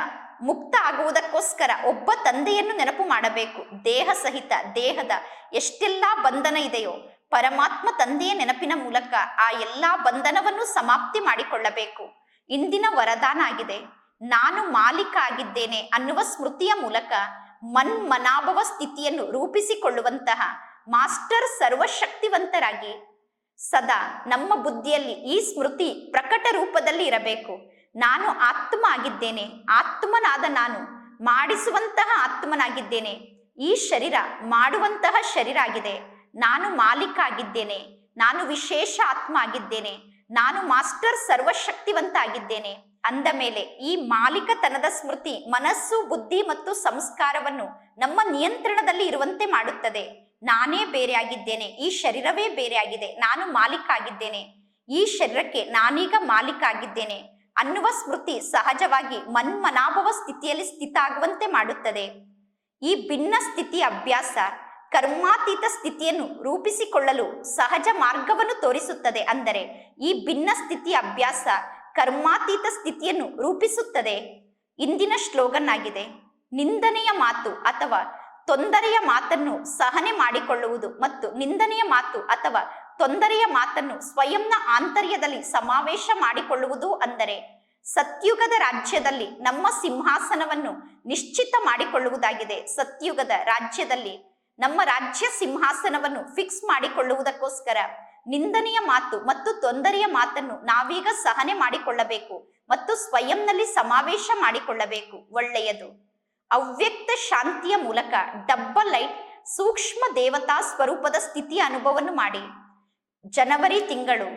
ಮುಕ್ತ ಆಗುವುದಕ್ಕೋಸ್ಕರ ಒಬ್ಬ ತಂದೆಯನ್ನು ನೆನಪು ಮಾಡಬೇಕು. ದೇಹ ಸಹಿತ ದೇಹದ ಎಷ್ಟೆಲ್ಲ ಬಂಧನ ಇದೆಯೋ ಪರಮಾತ್ಮ ತಂದೆಯ ನೆನಪಿನ ಮೂಲಕ ಆ ಎಲ್ಲಾ ಬಂಧನವನ್ನು ಸಮಾಪ್ತಿ ಮಾಡಿಕೊಳ್ಳಬೇಕು. ಇಂದಿನ ವರದಾನ ಆಗಿದೆ ನಾನು ಮಾಲೀಕ ಆಗಿದ್ದೇನೆ ಅನ್ನುವ ಸ್ಮೃತಿಯ ಮೂಲಕ ಮನ್ಮನಾಭವ ಸ್ಥಿತಿಯನ್ನು ರೂಪಿಸಿಕೊಳ್ಳುವಂತಹ ಮಾಸ್ಟರ್ ಸರ್ವಶಕ್ತಿವಂತರಾಗಿ ಸದಾ ನಮ್ಮ ಬುದ್ಧಿಯಲ್ಲಿ ಈ ಸ್ಮೃತಿ ಪ್ರಕಟ ರೂಪದಲ್ಲಿ ಇರಬೇಕು. ನಾನು ಆತ್ಮ ಆಗಿದ್ದೇನೆ. ಆತ್ಮನಾದ ನಾನು ಮಾಡಿಸುವಂತಹ ಆತ್ಮನಾಗಿದ್ದೇನೆ. ಈ ಶರೀರ ಮಾಡುವಂತಹ ಶರೀರ ಆಗಿದೆ. ನಾನು ಮಾಲೀಕ ಆಗಿದ್ದೇನೆ ನಾನು ವಿಶೇಷ ಆತ್ಮ ಆಗಿದ್ದೇನೆ ನಾನು ಮಾಸ್ಟರ್ ಸರ್ವಶಕ್ತಿವಂತ ಆಗಿದ್ದೇನೆ ಅಂದ ಮೇಲೆ ಈ ಮಾಲೀಕತನದ ಸ್ಮೃತಿ ಮನಸ್ಸು, ಬುದ್ಧಿ ಮತ್ತು ಸಂಸ್ಕಾರವನ್ನು ನಮ್ಮ ನಿಯಂತ್ರಣದಲ್ಲಿ ಇರುವಂತೆ ಮಾಡುತ್ತದೆ. ನಾನೇ ಬೇರೆ ಆಗಿದ್ದೇನೆ ಈ ಶರೀರವೇ ಬೇರೆ ಆಗಿದೆ ನಾನು ಮಾಲೀಕ ಆಗಿದ್ದೇನೆ ಈ ಶರೀರಕ್ಕೆ ನಾನೀಗ ಮಾಲೀಕ ಆಗಿದ್ದೇನೆ ಅನ್ನುವ ಸ್ಮೃತಿ ಸಹಜವಾಗಿ ಮನ್ಮನಾಭವ ಸ್ಥಿತಿಯಲ್ಲಿ ಸ್ಥಿತ ಆಗುವಂತೆ ಮಾಡುತ್ತದೆ. ಈ ಭಿನ್ನ ಸ್ಥಿತಿ ಅಭ್ಯಾಸ ಕರ್ಮಾತೀತ ಸ್ಥಿತಿಯನ್ನು ರೂಪಿಸಿಕೊಳ್ಳಲು ಸಹಜ ಮಾರ್ಗವನ್ನು ತೋರಿಸುತ್ತದೆ ಅಂದರೆ ಈ ಭಿನ್ನ ಸ್ಥಿತಿಯ ಅಭ್ಯಾಸ ಕರ್ಮಾತೀತ ಸ್ಥಿತಿಯನ್ನು ರೂಪಿಸುತ್ತದೆ. ಇಂದಿನ ಶ್ಲೋಗನ್ ಆಗಿದೆ ನಿಂದನೆಯ ಮಾತು ಅಥವಾ ತೊಂದರೆಯ ಮಾತನ್ನು ಸಹನೆ ಮಾಡಿಕೊಳ್ಳುವುದು ಮತ್ತು ನಿಂದನೆಯ ಮಾತು ಅಥವಾ ತೊಂದರೆಯ ಮಾತನ್ನು ಸ್ವಯಂನ ಆಂತರ್ಯದಲ್ಲಿ ಸಮಾವೇಶ ಮಾಡಿಕೊಳ್ಳುವುದು ಅಂದರೆ ಸತ್ಯುಗದ ರಾಜ್ಯದಲ್ಲಿ ನಮ್ಮ ಸಿಂಹಾಸನವನ್ನು ನಿಶ್ಚಿತ ಮಾಡಿಕೊಳ್ಳುವುದಾಗಿದೆ. ಸತ್ಯುಗದ ರಾಜ್ಯದಲ್ಲಿ ನಮ್ಮ ರಾಜ್ಯ ಸಿಂಹಾಸನವನ್ನು ಫಿಕ್ಸ್ ಮಾಡಿಕೊಳ್ಳುವುದಕ್ಕೋಸ್ಕರ ನಿಂದನೆಯ ಮಾತು ಮತ್ತು ತೊಂದರೆಯ ಮಾತನ್ನು ನಾವೀಗ ಸಹನೆ ಮಾಡಿಕೊಳ್ಳಬೇಕು ಮತ್ತು ಸ್ವಯಂನಲ್ಲಿ ಸಮಾವೇಶ ಮಾಡಿಕೊಳ್ಳಬೇಕು. ಒಳ್ಳೆಯದು. ಅವ್ಯಕ್ತ ಶಾಂತಿಯ ಮೂಲಕ ಡಬ್ಬಲ್ ಲೈಟ್ ಸೂಕ್ಷ್ಮ ದೇವತಾ ಸ್ವರೂಪದ ಸ್ಥಿತಿಯ ಅನುಭವವನ್ನು ಮಾಡಿ. ಜನವರಿ ತಿಂಗಳು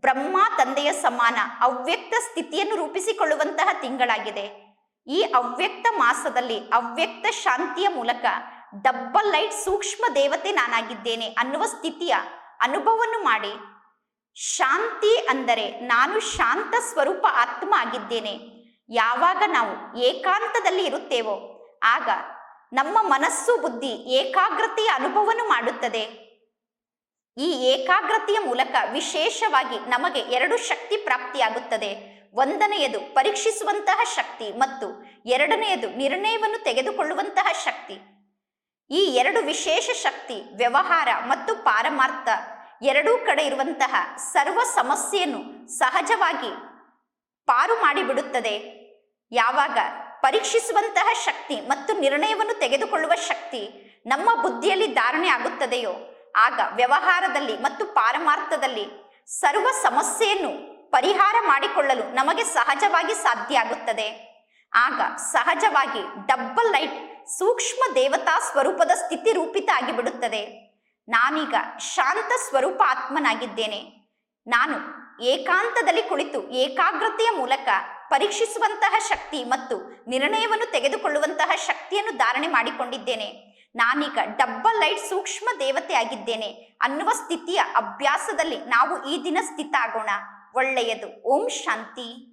ಬ್ರಹ್ಮ ತಂದೆಯ ಸಮಾನ ಅವ್ಯಕ್ತ ಸ್ಥಿತಿಯನ್ನು ರೂಪಿಸಿಕೊಳ್ಳುವಂತಹ ತಿಂಗಳಾಗಿದೆ. ಈ ಅವ್ಯಕ್ತ ಮಾಸದಲ್ಲಿ ಅವ್ಯಕ್ತ ಶಾಂತಿಯ ಮೂಲಕ ಡಬ್ಬಲ್ ಲೈಟ್ ಸೂಕ್ಷ್ಮ ದೇವತೆ ನಾನಾಗಿದ್ದೇನೆ ಅನ್ನುವ ಸ್ಥಿತಿಯ ಅನುಭವವನ್ನು ಮಾಡಿ. ಶಾಂತಿ ಅಂದರೆ ನಾನು ಶಾಂತ ಸ್ವರೂಪ ಆತ್ಮ ಆಗಿದ್ದೇನೆ. ಯಾವಾಗ ನಾವು ಏಕಾಂತದಲ್ಲಿ ಇರುತ್ತೇವೋ, ಆಗ ನಮ್ಮ ಮನಸ್ಸು ಬುದ್ಧಿ ಏಕಾಗ್ರತೆಯ ಅನುಭವವನ್ನು ಮಾಡುತ್ತದೆ. ಈ ಏಕಾಗ್ರತೆಯ ಮೂಲಕ ವಿಶೇಷವಾಗಿ ನಮಗೆ ಎರಡು ಶಕ್ತಿ ಪ್ರಾಪ್ತಿಯಾಗುತ್ತದೆ. ಒಂದನೆಯದು ಪರೀಕ್ಷಿಸುವಂತಹ ಶಕ್ತಿ ಮತ್ತು ಎರಡನೆಯದು ನಿರ್ಣಯವನ್ನು ತೆಗೆದುಕೊಳ್ಳುವಂತಹ ಶಕ್ತಿ. ಈ ಎರಡು ವಿಶೇಷ ಶಕ್ತಿ, ವ್ಯವಹಾರ ಮತ್ತು ಪಾರಮಾರ್ಥ ಎರಡೂ ಕಡೆ ಇರುವಂತಹ ಸರ್ವ ಸಮಸ್ಯೆಯನ್ನು ಸಹಜವಾಗಿ ಪಾರು ಮಾಡಿಬಿಡುತ್ತದೆ. ಯಾವಾಗ ಪರೀಕ್ಷಿಸುವಂತಹ ಶಕ್ತಿ ಮತ್ತು ನಿರ್ಣಯವನ್ನು ತೆಗೆದುಕೊಳ್ಳುವ ಶಕ್ತಿ ನಮ್ಮ ಬುದ್ಧಿಯಲ್ಲಿ ಧಾರಣೆ ಆಗುತ್ತದೆಯೋ, ಆಗ ವ್ಯವಹಾರದಲ್ಲಿ ಮತ್ತು ಪಾರಮಾರ್ಥದಲ್ಲಿ ಸರ್ವ ಸಮಸ್ಯೆಯನ್ನು ಪರಿಹಾರ ಮಾಡಿಕೊಳ್ಳಲು ನಮಗೆ ಸಹಜವಾಗಿ ಸಾಧ್ಯ ಆಗುತ್ತದೆ. ಆಗ ಸಹಜವಾಗಿ ಡಬ್ಬಲ್ ಲೈಟ್ ಸೂಕ್ಷ್ಮ ದೇವತಾ ಸ್ವರೂಪದ ಸ್ಥಿತಿ ರೂಪಿತ ಆಗಿಬಿಡುತ್ತದೆ. ನಾನೀಗ ಶಾಂತ ಸ್ವರೂಪ ಆತ್ಮನಾಗಿದ್ದೇನೆ. ನಾನು ಏಕಾಂತದಲ್ಲಿ ಕುಳಿತು ಏಕಾಗ್ರತೆಯ ಮೂಲಕ ಪರೀಕ್ಷಿಸುವಂತಹ ಶಕ್ತಿ ಮತ್ತು ನಿರ್ಣಯವನ್ನು ತೆಗೆದುಕೊಳ್ಳುವಂತಹ ಶಕ್ತಿಯನ್ನು ಧಾರಣೆ ಮಾಡಿಕೊಂಡಿದ್ದೇನೆ. ನಾನೀಗ ಡಬ್ಬಲ್ ಲೈಟ್ ಸೂಕ್ಷ್ಮ ದೇವತೆ ಆಗಿದ್ದೇನೆ. ಅನ್ನುವ ಸ್ಥಿತಿಯ ಅಭ್ಯಾಸದಲ್ಲಿ ನಾವು ಈ ದಿನ ಸ್ಥಿತ ಆಗೋಣ ಒಳ್ಳೆಯದು. ಓಂ ಶಾಂತಿ.